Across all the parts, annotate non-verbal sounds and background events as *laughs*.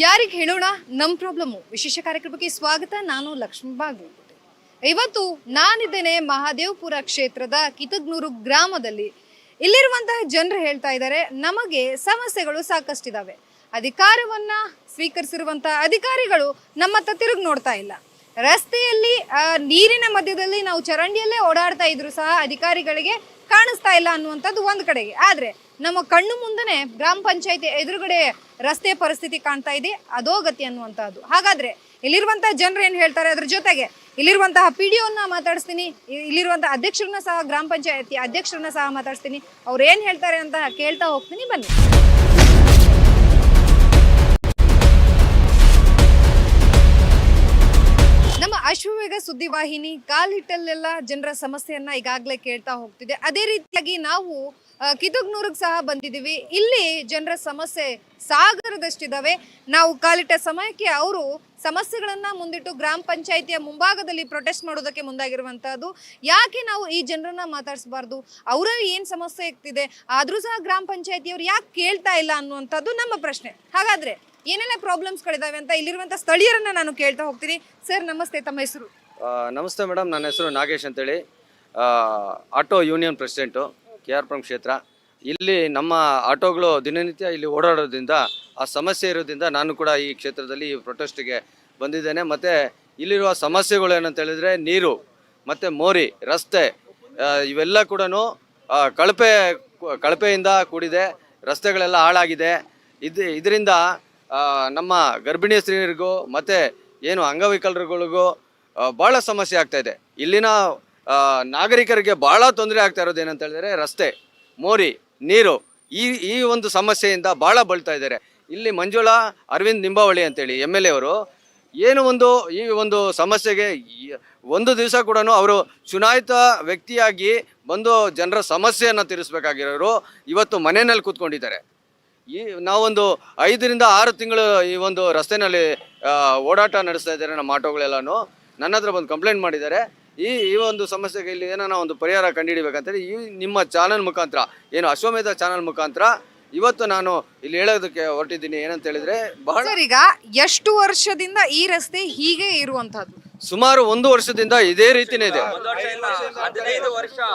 ಯಾರಿಗೆ ಹೇಳೋಣ? ನಮ್ಮ ಪ್ರಾಬ್ಲಮ್ಮು ವಿಶೇಷ ಕಾರ್ಯಕ್ರಮಕ್ಕೆ ಸ್ವಾಗತ. ನಾನು ಲಕ್ಷ್ಮೀ ಬಾಗಲಕೋಟೆ. ಇವತ್ತು ನಾನಿದ್ದೇನೆ ಮಹಾದೇವಪುರ ಕ್ಷೇತ್ರದ ಕಿತಗ್ನೂರು ಗ್ರಾಮದಲ್ಲಿ. ಇಲ್ಲಿರುವಂತಹ ಜನರು ಹೇಳ್ತಾ ಇದ್ದಾರೆ, ನಮಗೆ ಸಮಸ್ಯೆಗಳು ಸಾಕಷ್ಟಿದಾವೆ. ಅಧಿಕಾರವನ್ನ ಸ್ವೀಕರಿಸಿರುವಂತಹ ಅಧಿಕಾರಿಗಳು ನಮ್ಮತ್ತ ತಿರುಗಿ ನೋಡ್ತಾ ಇಲ್ಲ. ರಸ್ತೆಯಲ್ಲಿ ನೀರಿನ ಮಧ್ಯದಲ್ಲಿ ನಾವು ಚರಂಡಿಯಲ್ಲೇ ಓಡಾಡ್ತಾ ಇದ್ರು ಸಹ ಅಧಿಕಾರಿಗಳಿಗೆ ಕಾಣಿಸ್ತಾ ಇಲ್ಲ ಅನ್ನುವಂಥದ್ದು ಒಂದು ಕಡೆಗೆ. ಆದರೆ ನಮ್ಮ ಕಣ್ಣು ಮುಂದೆ ಗ್ರಾಮ ಪಂಚಾಯತಿ ಎದುರುಗಡೆ ರಸ್ತೆ ಪರಿಸ್ಥಿತಿ ಕಾಣ್ತಾ ಇದೆ ಅಧೋಗತಿ ಅನ್ನುವಂಥದ್ದು. ಹಾಗಾದ್ರೆ ಇಲ್ಲಿರುವಂತಹ ಜನರು ಏನು ಹೇಳ್ತಾರೆ ಅದ್ರ ಜೊತೆಗೆ, ಇಲ್ಲಿರುವಂತಹ ಪಿ ಡಿ ಒನ್ನ ಮಾತಾಡಿಸ್ತೀನಿ ಇಲ್ಲಿರುವಂತಹ ಅಧ್ಯಕ್ಷರನ್ನ ಸಹ, ಗ್ರಾಮ ಪಂಚಾಯತಿ ಅಧ್ಯಕ್ಷರನ್ನ ಸಹ ಮಾತಾಡಿಸ್ತೀನಿ. ಅವ್ರು ಏನು ಹೇಳ್ತಾರೆ ಅಂತ ಕೇಳ್ತಾ ಹೋಗ್ತೀನಿ, ಬನ್ನಿ. ಅಶ್ವವೇಗ ಸುದ್ದಿವಾಹಿನಿ ಕಾಲಿಟ್ಟಲ್ಲೆಲ್ಲ ಜನರ ಸಮಸ್ಯೆಯನ್ನ ಈಗಾಗಲೇ ಕೇಳ್ತಾ ಹೋಗ್ತಿದೆ. ಅದೇ ರೀತಿಯಾಗಿ ನಾವು ಕಿದುಗ್ನೂರಿಗೆ ಸಹ ಬಂದಿದ್ದೀವಿ. ಇಲ್ಲಿ ಜನರ ಸಮಸ್ಯೆ ಸಾಗರದಷ್ಟಿದಾವೆ. ನಾವು ಕಾಲಿಟ್ಟ ಸಮಯಕ್ಕೆ ಅವರು ಸಮಸ್ಯೆಗಳನ್ನ ಮುಂದಿಟ್ಟು ಗ್ರಾಮ ಪಂಚಾಯಿತಿಯ ಮುಂಭಾಗದಲ್ಲಿ ಪ್ರೊಟೆಸ್ಟ್ ಮಾಡೋದಕ್ಕೆ ಮುಂದಾಗಿರುವಂತಹದ್ದು. ಯಾಕೆ ನಾವು ಈ ಜನರನ್ನ ಮಾತಾಡಿಸಬಾರ್ದು? ಅವರ ಏನ್ ಸಮಸ್ಯೆ ಆಗ್ತಿದೆ? ಆದ್ರೂ ಸಹ ಗ್ರಾಮ ಪಂಚಾಯತಿಯವರು ಯಾಕೆ ಕೇಳ್ತಾ ಇಲ್ಲ ಅನ್ನುವಂಥದ್ದು ನಮ್ಮ ಪ್ರಶ್ನೆ. ಹಾಗಾದ್ರೆ ಏನೆಲ್ಲ ಪ್ರಾಬ್ಲಮ್ಸ್ಗಳಿದಾವೆ ಅಂತ ಇಲ್ಲಿರುವಂತ ಸ್ಥಳೀಯರನ್ನ ನಾನು ಕೇಳ್ತಾ ಹೋಗ್ತೀನಿ. ಸರ್ ನಮಸ್ತೆ, ತಮ್ಮ ಹೆಸರು? ನಮಸ್ತೆ ಮೇಡಮ್ ನನ್ನ ಹೆಸರು ನಾಗೇಶ್ ಅಂತೇಳಿ. Auto union president K R Puram ಕ್ಷೇತ್ರ. ಇಲ್ಲಿ ನಮ್ಮ ಆಟೋಗಳು ದಿನನಿತ್ಯ ಇಲ್ಲಿ ಓಡಾಡೋದ್ರಿಂದ, ಆ ಸಮಸ್ಯೆ ಇರೋದ್ರಿಂದ ನಾನು ಕೂಡ ಈ ಕ್ಷೇತ್ರದಲ್ಲಿ ಈ ಪ್ರೊಟೆಸ್ಟ್ಗೆ ಬಂದಿದ್ದೇನೆ. ಮತ್ತು ಇಲ್ಲಿರುವ ಸಮಸ್ಯೆಗಳು ಏನಂತ ಹೇಳಿದರೆ, ನೀರು, ಮತ್ತು ಮೋರಿ, ರಸ್ತೆ ಇವೆಲ್ಲ ಕೂಡ ಕಳಪೆ, ಕಳಪೆಯಿಂದ ಕೂಡಿದೆ. ರಸ್ತೆಗಳೆಲ್ಲ ಹಾಳಾಗಿದೆ. ಇದು, ಇದರಿಂದ ನಮ್ಮ ಗರ್ಭಿಣಿ ಸ್ತ್ರೀಯರಿಗೂ ಮತ್ತು ಏನು ಅಂಗವಿಕಲರುಗಳಿಗೂ ಭಾಳ ಸಮಸ್ಯೆ ಆಗ್ತಾ ಇದೆ. ಇಲ್ಲಿನ ನಾಗರಿಕರಿಗೆ ಭಾಳ ತೊಂದರೆ ಆಗ್ತಾ ಇರೋದು ಏನಂತ ಹೇಳಿದ್ರೆ ರಸ್ತೆ, ಮೋರಿ, ನೀರು ಈ ಈ ಒಂದು ಸಮಸ್ಯೆಯಿಂದ ಭಾಳ ಬಳ್ತಾ ಇದ್ದಾರೆ. ಇಲ್ಲಿ ಮಂಜುಳಾ, ಅರವಿಂದ್ ನಿಂಬಾವಳಿ ಅಂತೇಳಿ ಎಂ ಎಲ್ ಎ ಅವರು ಏನು ಒಂದು, ಈ ಒಂದು ಸಮಸ್ಯೆಗೆ ಒಂದು ದಿವಸ ಕೂಡ ಅವರು ಚುನಾಯಿತ ವ್ಯಕ್ತಿಯಾಗಿ ಬಂದು ಜನರ ಸಮಸ್ಯೆಯನ್ನು ತೀರಿಸಬೇಕಾಗಿರೋರು ಇವತ್ತು ಮನೆಯಲ್ಲಿ ಕೂತ್ಕೊಂಡಿದ್ದಾರೆ. ಈ ನಾವೊಂದು ಐದರಿಂದ ಆರು ತಿಂಗಳು ಈ ಒಂದು ರಸ್ತೆನಲ್ಲಿ ಓಡಾಟ ನಡೆಸ್ತಾ ಇದ್ದಾರೆ ನಮ್ಮ ಆಟೋಗಳೆಲ್ಲನೂ. ನನ್ನ ಹತ್ರ ಬಂದು ಕಂಪ್ಲೇಂಟ್ ಮಾಡಿದ್ದಾರೆ. ಈ ಈ ಒಂದು ಸಮಸ್ಯೆಗೆ ಇಲ್ಲಿ ಏನಾನ ಒಂದು ಪರಿಹಾರ ಕಂಡುಹಿಡಿಬೇಕಂತೇಳಿ ಈ ನಿಮ್ಮ ಚಾನಲ್ ಮುಖಾಂತರ ಏನು ಅಶ್ವಮೇಧ ಚಾನಲ್ ಮುಖಾಂತರ ಇವತ್ತು ನಾನು ಇಲ್ಲಿ ಹೇಳೋದಕ್ಕೆ ಹೊರಟಿದ್ದೀನಿ. ಏನಂತ ಹೇಳಿದ್ರೆ ಬಹಳ ಸರ್ ಈಗ ಎಷ್ಟು ವರ್ಷದಿಂದ ಈ ರಸ್ತೆ ಹೀಗೆ ಇರುವಂತಹದ್ದು ಸುಮಾರು ಒಂದು ವರ್ಷದಿಂದ ಇದೇ ರೀತಿನೇ ಇದೆ.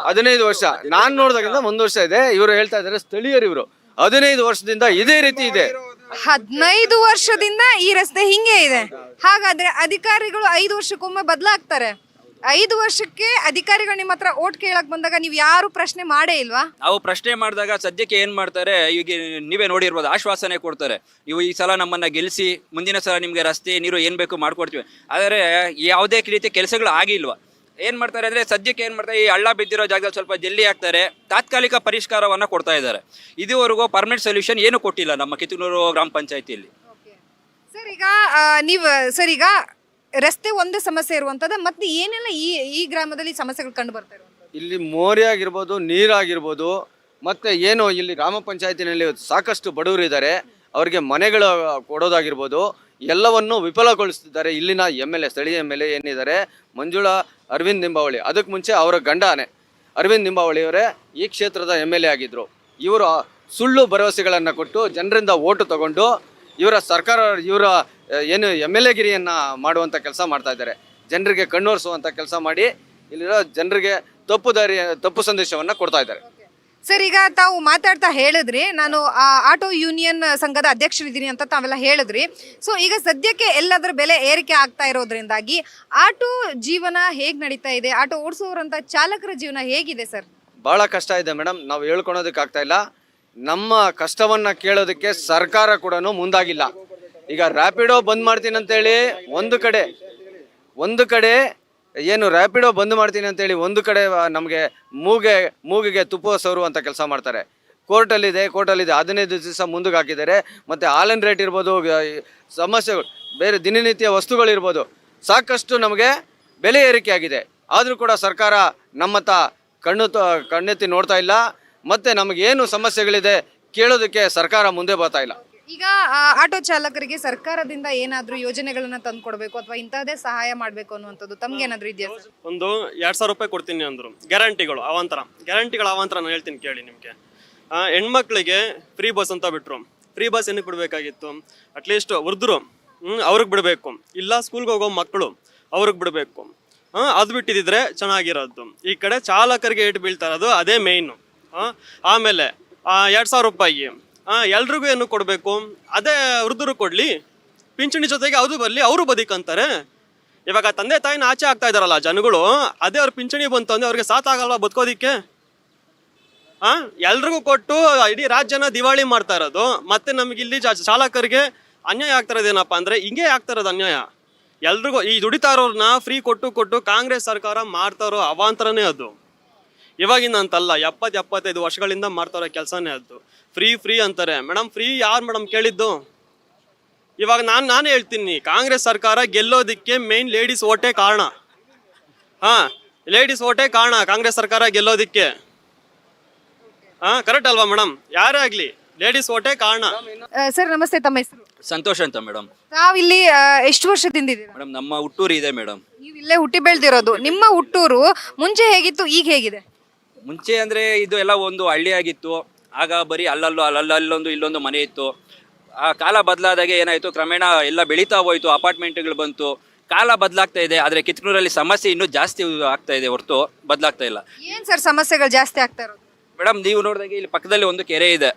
ಹದಿನೈದು ವರ್ಷ. ನಾನು ನೋಡಿದಾಗಿಂದ ಒಂದು ವರ್ಷ ಇದೆ. ಇವರು ಹೇಳ್ತಾ ಇದ್ದಾರೆ ಸ್ಥಳೀಯರು ಇವರು. ಹದಿನೈದು ವರ್ಷದಿಂದ ಇದೇ ರೀತಿ ಇದೆ. ಹದಿನೈದು ವರ್ಷದಿಂದ ಈ ರಸ್ತೆ ಹಿಂಗೆ ಇದೆ. ಹಾಗಾದ್ರೆ ಅಧಿಕಾರಿಗಳು ಐದು ವರ್ಷಕ್ಕೊಮ್ಮೆ ಬದಲಾಗ್ತಾರೆ. ಐದು ವರ್ಷಕ್ಕೆ ಅಧಿಕಾರಿಗಳು ನಿಮ್ಮ ಹತ್ರ ಓಟ್ ಕೇಳಕ್ ಬಂದಾಗ ನೀವು ಯಾರು ಪ್ರಶ್ನೆ ಮಾಡೇ ಇಲ್ವಾ? ನಾವು ಪ್ರಶ್ನೆ ಮಾಡಿದಾಗ ಸದ್ಯಕ್ಕೆ ಏನು ಮಾಡ್ತಾರೆ ಈಗ ನೀವೇ ನೋಡಿರ್ಬೋದು ಆಶ್ವಾಸನೆ ಕೊಡ್ತಾರೆ. ನೀವು ಈ ಸಲ ನಮ್ಮನ್ನ ಗೆಲ್ಲಿಸಿ ಮುಂದಿನ ಸಲ ನಿಮಗೆ ರಸ್ತೆ ನೀರು ಏನು ಬೇಕು ಮಾಡ್ಕೊಡ್ತೀವಿ. ಆದರೆ ಯಾವುದೇ ರೀತಿಯ ಕೆಲಸಗಳು ಆಗಿಲ್ವಾ? ಏನು ಮಾಡ್ತಾರೆ ಅಂದ್ರೆ ಸದ್ಯಕ್ಕೆ ಏನು ಮಾಡ್ತಾರೆ ಈ ಹಳ್ಳ ಬಿದ್ದಿರೋ ಜಾಗದಲ್ಲಿ ಸ್ವಲ್ಪ ಜಲ್ಲಿ ಹಾಕ್ತಾರೆ ತಾತ್ಕಾಲಿಕ ಪರಿಷ್ಕಾರವನ್ನ ಕೊಡ್ತಾ ಇದ್ದಾರೆ. ಇದುವರೆಗೂ ಪರ್ಮನೆಂಟ್ ಸೊಲ್ಯೂಷನ್ ಏನು ಕೊಟ್ಟಿಲ್ಲ ನಮ್ಮ ಕಿತ್ತೂರು ಗ್ರಾಮ ಪಂಚಾಯತಿಯಲ್ಲಿ. ಸರ್ ಈಗ ನೀವು ಸರ್ ಈಗ ರಸ್ತೆ ಒಂದು ಸಮಸ್ಯೆ ಇರುವಂತದ ಮತ್ತೆ ಏನೆಲ್ಲ ಈ ಈ ಗ್ರಾಮದಲ್ಲಿ ಸಮಸ್ಯೆಗಳು ಕಂಡು ಬರ್ತಾ ಇಲ್ಲಿ ಮೋರಿ ಆಗಿರ್ಬೋದು ನೀರಾಗಿರ್ಬೋದು ಮತ್ತು ಏನು ಇಲ್ಲಿ ಗ್ರಾಮ ಪಂಚಾಯತಿನಲ್ಲಿ ಸಾಕಷ್ಟು ಬಡವರು ಇದ್ದಾರೆ ಅವರಿಗೆ ಮನೆಗಳು ಕೊಡೋದಾಗಿರ್ಬೋದು ಎಲ್ಲವನ್ನು ವಿಫಲಗೊಳಿಸುತ್ತಿದ್ದಾರೆ ಇಲ್ಲಿನ ಎಂ ಎಲ್ ಎ, ಸ್ಥಳೀಯ ಎಂ ಎಲ್ ಎ ಏನಿದ್ದಾರೆ? ಮಂಜುಳಾ, ಅರವಿಂದ್ ನಿಂಬಾವಳಿ. ಅದಕ್ಕೆ ಮುಂಚೆ ಅವರ ಗಂಡನೇ. ಅರವಿಂದ್ ನಿಂಬಾವಳಿಯವರೇ ಈ ಕ್ಷೇತ್ರದ ಎಂ ಎಲ್ ಎ ಆಗಿದ್ದರು ಇವರು ಸುಳ್ಳು ಭರವಸೆಗಳನ್ನು ಕೊಟ್ಟು ಜನರಿಂದ ಓಟು ತಗೊಂಡು ಇವರ ಸರ್ಕಾರ, ಇವರ ಏನು ಎಂ ಎಲ್ ಎಗಿರಿಯನ್ನು ಮಾಡುವಂಥ ಕೆಲಸ ಮಾಡ್ತಾ ಇದ್ದಾರೆ. ಜನರಿಗೆ ಕಣ್ಣೋರಿಸುವಂಥ ಕೆಲಸ ಮಾಡಿ ಇಲ್ಲಿರೋ ಜನರಿಗೆ ತಪ್ಪು ದಾರಿ, ತಪ್ಪು ಸಂದೇಶವನ್ನು ಕೊಡ್ತಾ ಇದ್ದಾರೆ. ಸರ್, ಈಗ ತಾವು ಮಾತಾಡ್ತಾ ಹೇಳಿದ್ರಿ, ನಾನು ಆ ಆಟೋ ಯೂನಿಯನ್ ಸಂಘದ ಅಧ್ಯಕ್ಷರಿದ್ದೀನಿ ಅಂತ ತಾವೆಲ್ಲ ಹೇಳಿದ್ರಿ. ಸೊ, ಈಗ ಸದ್ಯಕ್ಕೆ ಎಲ್ಲದರ ಬೆಲೆ ಏರಿಕೆ ಆಗ್ತಾ ಇರೋದ್ರಿಂದಾಗಿ ಆಟೋ ಜೀವನ ಹೇಗೆ ನಡೀತಾ ಇದೆ? ಆಟೋ ಓಡಿಸೋರಂತ ಚಾಲಕರ ಜೀವನ ಹೇಗಿದೆ ಸರ್? ಬಹಳ ಕಷ್ಟ ಇದೆ ಮೇಡಮ್ ನಾವು ಹೇಳ್ಕೊಳೋದಕ್ಕೆ ಆಗ್ತಾ ಇಲ್ಲ. ನಮ್ಮ ಕಷ್ಟವನ್ನು ಕೇಳೋದಕ್ಕೆ ಸರ್ಕಾರ ಕೂಡ ಮುಂದಾಗಿಲ್ಲ. ಈಗ ರ್ಯಾಪಿಡೋ ಬಂದ್ ಮಾಡ್ತೀನಿ ಅಂತೇಳಿ ಒಂದು ಕಡೆ ಒಂದು ಕಡೆ ಏನು ರ್ಯಾಪಿಡೋ ಬಂದ್ ಮಾಡ್ತೀನಿ ಅಂತೇಳಿ ಒಂದು ಕಡೆ ನಮಗೆ ಮೂಗೆ, ಮೂಗಿಗೆ ತುಪ್ಪ ಅಂತ ಕೆಲಸ ಮಾಡ್ತಾರೆ. ಕೋರ್ಟಲ್ಲಿದೆ ಕೋರ್ಟಲ್ಲಿದೆ. ಹದಿನೈದು ದಿವಸ ಮುಂದಕ್ಕೆ ಹಾಕಿದ್ದಾರೆ. ಮತ್ತು ಆಲನ್ ರೇಟ್ ಇರ್ಬೋದು ಸಮಸ್ಯೆಗಳು, ಬೇರೆ ದಿನನಿತ್ಯ ವಸ್ತುಗಳಿರ್ಬೋದು, ಸಾಕಷ್ಟು ನಮಗೆ ಬೆಲೆ ಏರಿಕೆ ಆಗಿದೆ. ಆದರೂ ಕೂಡ ಸರ್ಕಾರ ನಮ್ಮತ್ತ ಕಣ್ಣು ಕಣ್ಣೆತ್ತಿ ನೋಡ್ತಾ ಇಲ್ಲ. ಮತ್ತು ನಮಗೇನು ಸಮಸ್ಯೆಗಳಿದೆ ಕೇಳೋದಕ್ಕೆ ಸರ್ಕಾರ ಮುಂದೆ ಬರ್ತಾ ಇಲ್ಲ. ಈಗ ಆ, ಆಟೋ ಚಾಲಕರಿಗೆ ಸರ್ಕಾರದಿಂದ ಏನಾದ್ರೂ ಯೋಜನೆಗಳನ್ನ ತಂದು ಕೊಡಬೇಕು ಅಥವಾ ಇಂತಹದೇ ಸಹಾಯ ಮಾಡಬೇಕು ಅನ್ನುವಂಥದ್ದು ತಮ್ಗೇನಾದ್ರೂ ಇದೆಯಾ ಸರ್? ಒಂದು ಎರಡು ಸಾವಿರ ರೂಪಾಯಿ ಕೊಡ್ತೀನಿ ಅಂದರು. ಗ್ಯಾರಂಟಿಗಳು ಅವಾಂತರ. ಗ್ಯಾರಂಟಿಗಳು ಅವಾಂತರ ನಾನು ಹೇಳ್ತೀನಿ ಕೇಳಿ ನಿಮಗೆ. ಹೆಣ್ಮಕ್ಳಿಗೆ ಫ್ರೀ ಬಸ್ ಅಂತ ಬಿಟ್ಟರು ಫ್ರೀ ಬಸ್ ಏನಕ್ಕೆ ಬಿಡಬೇಕಾಗಿತ್ತು? ಅಟ್ಲೀಸ್ಟ್ ವೃದ್ಧರು ಹ್ಮ್ ಅವ್ರಿಗೆ ಬಿಡಬೇಕು. ಇಲ್ಲ ಸ್ಕೂಲ್ಗೆ ಹೋಗೋ ಮಕ್ಕಳು ಅವ್ರಿಗೆ ಬಿಡಬೇಕು. ಹಾಂ ಅದು ಬಿಟ್ಟಿದ್ರೆ ಚೆನ್ನಾಗಿರೋದು. ಈ ಕಡೆ ಚಾಲಕರಿಗೆ ಏಟು ಬೀಳ್ತಾ ಇರೋದು ಅದೇ ಮೇಯ್ನು ಹಾಂ ಆಮೇಲೆ ಎರಡು ಸಾವಿರ ರೂಪಾಯಿ. ಹಾಂ ಎಲ್ರಿಗೂ ಏನು ಕೊಡಬೇಕು? ಅದೇ ವೃದ್ಧರು ಕೊಡಲಿ, ಪಿಂಚಣಿ ಜೊತೆಗೆ ಅದು ಬರಲಿ, ಅವರು ಬದುಕಂತಾರೆ ಇವಾಗ ತಂದೆ ತಾಯಿನ ಆಚೆ ಆಗ್ತಾ ಇದಾರಲ್ಲ ಜನಗಳು, ಅದೇ ಅವ್ರ ಪಿಂಚಣಿ ಬಂತು ಅಂದರೆ ಅವ್ರಿಗೆ ಆಗಲ್ವಾ ಬದುಕೋದಿಕ್ಕೆ? ಹಾಂ ಎಲ್ರಿಗೂ ಕೊಟ್ಟು ಇಡೀ ರಾಜ್ಯನ ದಿವಾಳಿ ಮಾಡ್ತಾ ಇರೋದು. ಮತ್ತೆ ನಮ್ಗೆ ಇಲ್ಲಿ ಜಾ- ಚಾಲಕರಿಗೆ ಅನ್ಯಾಯ ಆಗ್ತಾ ಇರೋದೇನಪ್ಪ ಅಂದ್ರೆ ಹಿಂಗೆ ಆಗ್ತಾ ಇರೋದು ಅನ್ಯಾಯ. ಎಲ್ರಿಗೂ ಈ ದುಡಿತಾ ಇರೋರ್ನ ಫ್ರೀ ಕೊಟ್ಟು ಕೊಟ್ಟು ಕಾಂಗ್ರೆಸ್ ಸರ್ಕಾರ ಮಾಡ್ತಾರೋ ಅವಾಂತರನೇ ಅದು. ಇವಾಗಿನ ಅಂತಲ್ಲ ಎಪ್ಪತ್ತು ಎಪ್ಪತ್ತೈದು ವರ್ಷಗಳಿಂದ ಮಾಡ್ತಾರೋ ಕೆಲಸನೇ ಅದು. ಫ್ರೀ ಫ್ರೀ ಅಂತಾರೆ. ಮೇಡಮ್ ಫ್ರೀ ಯಾರು ಮೇಡಮ್ ಕೇಳಿದ್ದು? ಇವಾಗ ನಾನು ನಾನು ಹೇಳ್ತೀನಿ ಕಾಂಗ್ರೆಸ್ ಸರ್ಕಾರ ಗೆಲ್ಲೋದಕ್ಕೆ ಮೇನ್ ಲೇಡೀಸ್ ಓಟೇ ಕಾರಣ. ಹಾ ಲೇಡೀಸ್ ಓಟೇ ಕಾರಣ ಕಾಂಗ್ರೆಸ್ ಸರ್ಕಾರ ಗೆಲ್ಲೋದಿಕ್ಕೆ. ಹಾ ಕರೆಕ್ಟ್ ಅಲ್ವಾ ಮೇಡಮ್ ಯಾರೇ ಆಗಲಿ ಲೇಡೀಸ್ ಓಟೇ ಕಾರಣ. ಸರ್ ನಮಸ್ತೆ ತಮ್ಮ ಹೆಸರು? ಸಂತೋಷ ಅಂತ ಮೇಡಮ್ ತಾವಿಲ್ಲಿ ಇಲ್ಲಿ ಎಷ್ಟು ವರ್ಷದಿಂದ ಇದ್ದೀರಾ ಮೇಡಮ್ ನಮ್ಮ ಹುಟ್ಟೂರು ಇದೆ ಮೇಡಮ್ ನೀವು ಇಲ್ಲೇ ಹುಟ್ಟಿ ಬೆಳೆದಿರೋದು. ನಿಮ್ಮ ಹುಟ್ಟೂರು ಮುಂಚೆ ಹೇಗಿತ್ತು ಈಗ ಹೇಗಿದೆ? ಮುಂಚೆ ಅಂದರೆ ಇದು ಎಲ್ಲ ಒಂದು ಹಳ್ಳಿಯಾಗಿತ್ತು. ಆಗ ಬರೀ ಅಲ್ಲಲ್ಲೋ ಅಲ್ಲಲ್ಲೊಂದು ಇಲ್ಲೊಂದು ಮನೆ ಇತ್ತು. ಆ ಕಾಲ ಬದಲಾದಾಗೆ ಏನಾಯಿತು? ಕ್ರಮೇಣ ಎಲ್ಲ ಬೆಳೀತಾ ಹೋಯ್ತು ಅಪಾರ್ಟ್ಮೆಂಟ್ಗಳು ಬಂತು. ಕಾಲ ಬದಲಾಗ್ತಾ ಇದೆ ಆದರೆ ಕಿತ್ಕೂರಲ್ಲಿ ಸಮಸ್ಯೆ ಇನ್ನೂ ಜಾಸ್ತಿ ಆಗ್ತಾ ಇದೆ ಹೊರತು ಬದಲಾಗ್ತಾ ಇಲ್ಲ. ಏನ್ ಸರ್ ಸಮಸ್ಯೆಗಳು ಜಾಸ್ತಿ ಆಗ್ತಾ ಇರೋದು? ಮೇಡಮ್ ನೀವು ನೋಡಿದಾಗ ಇಲ್ಲಿ ಪಕ್ಕದಲ್ಲಿ ಒಂದು ಕೆರೆ ಇದೆ.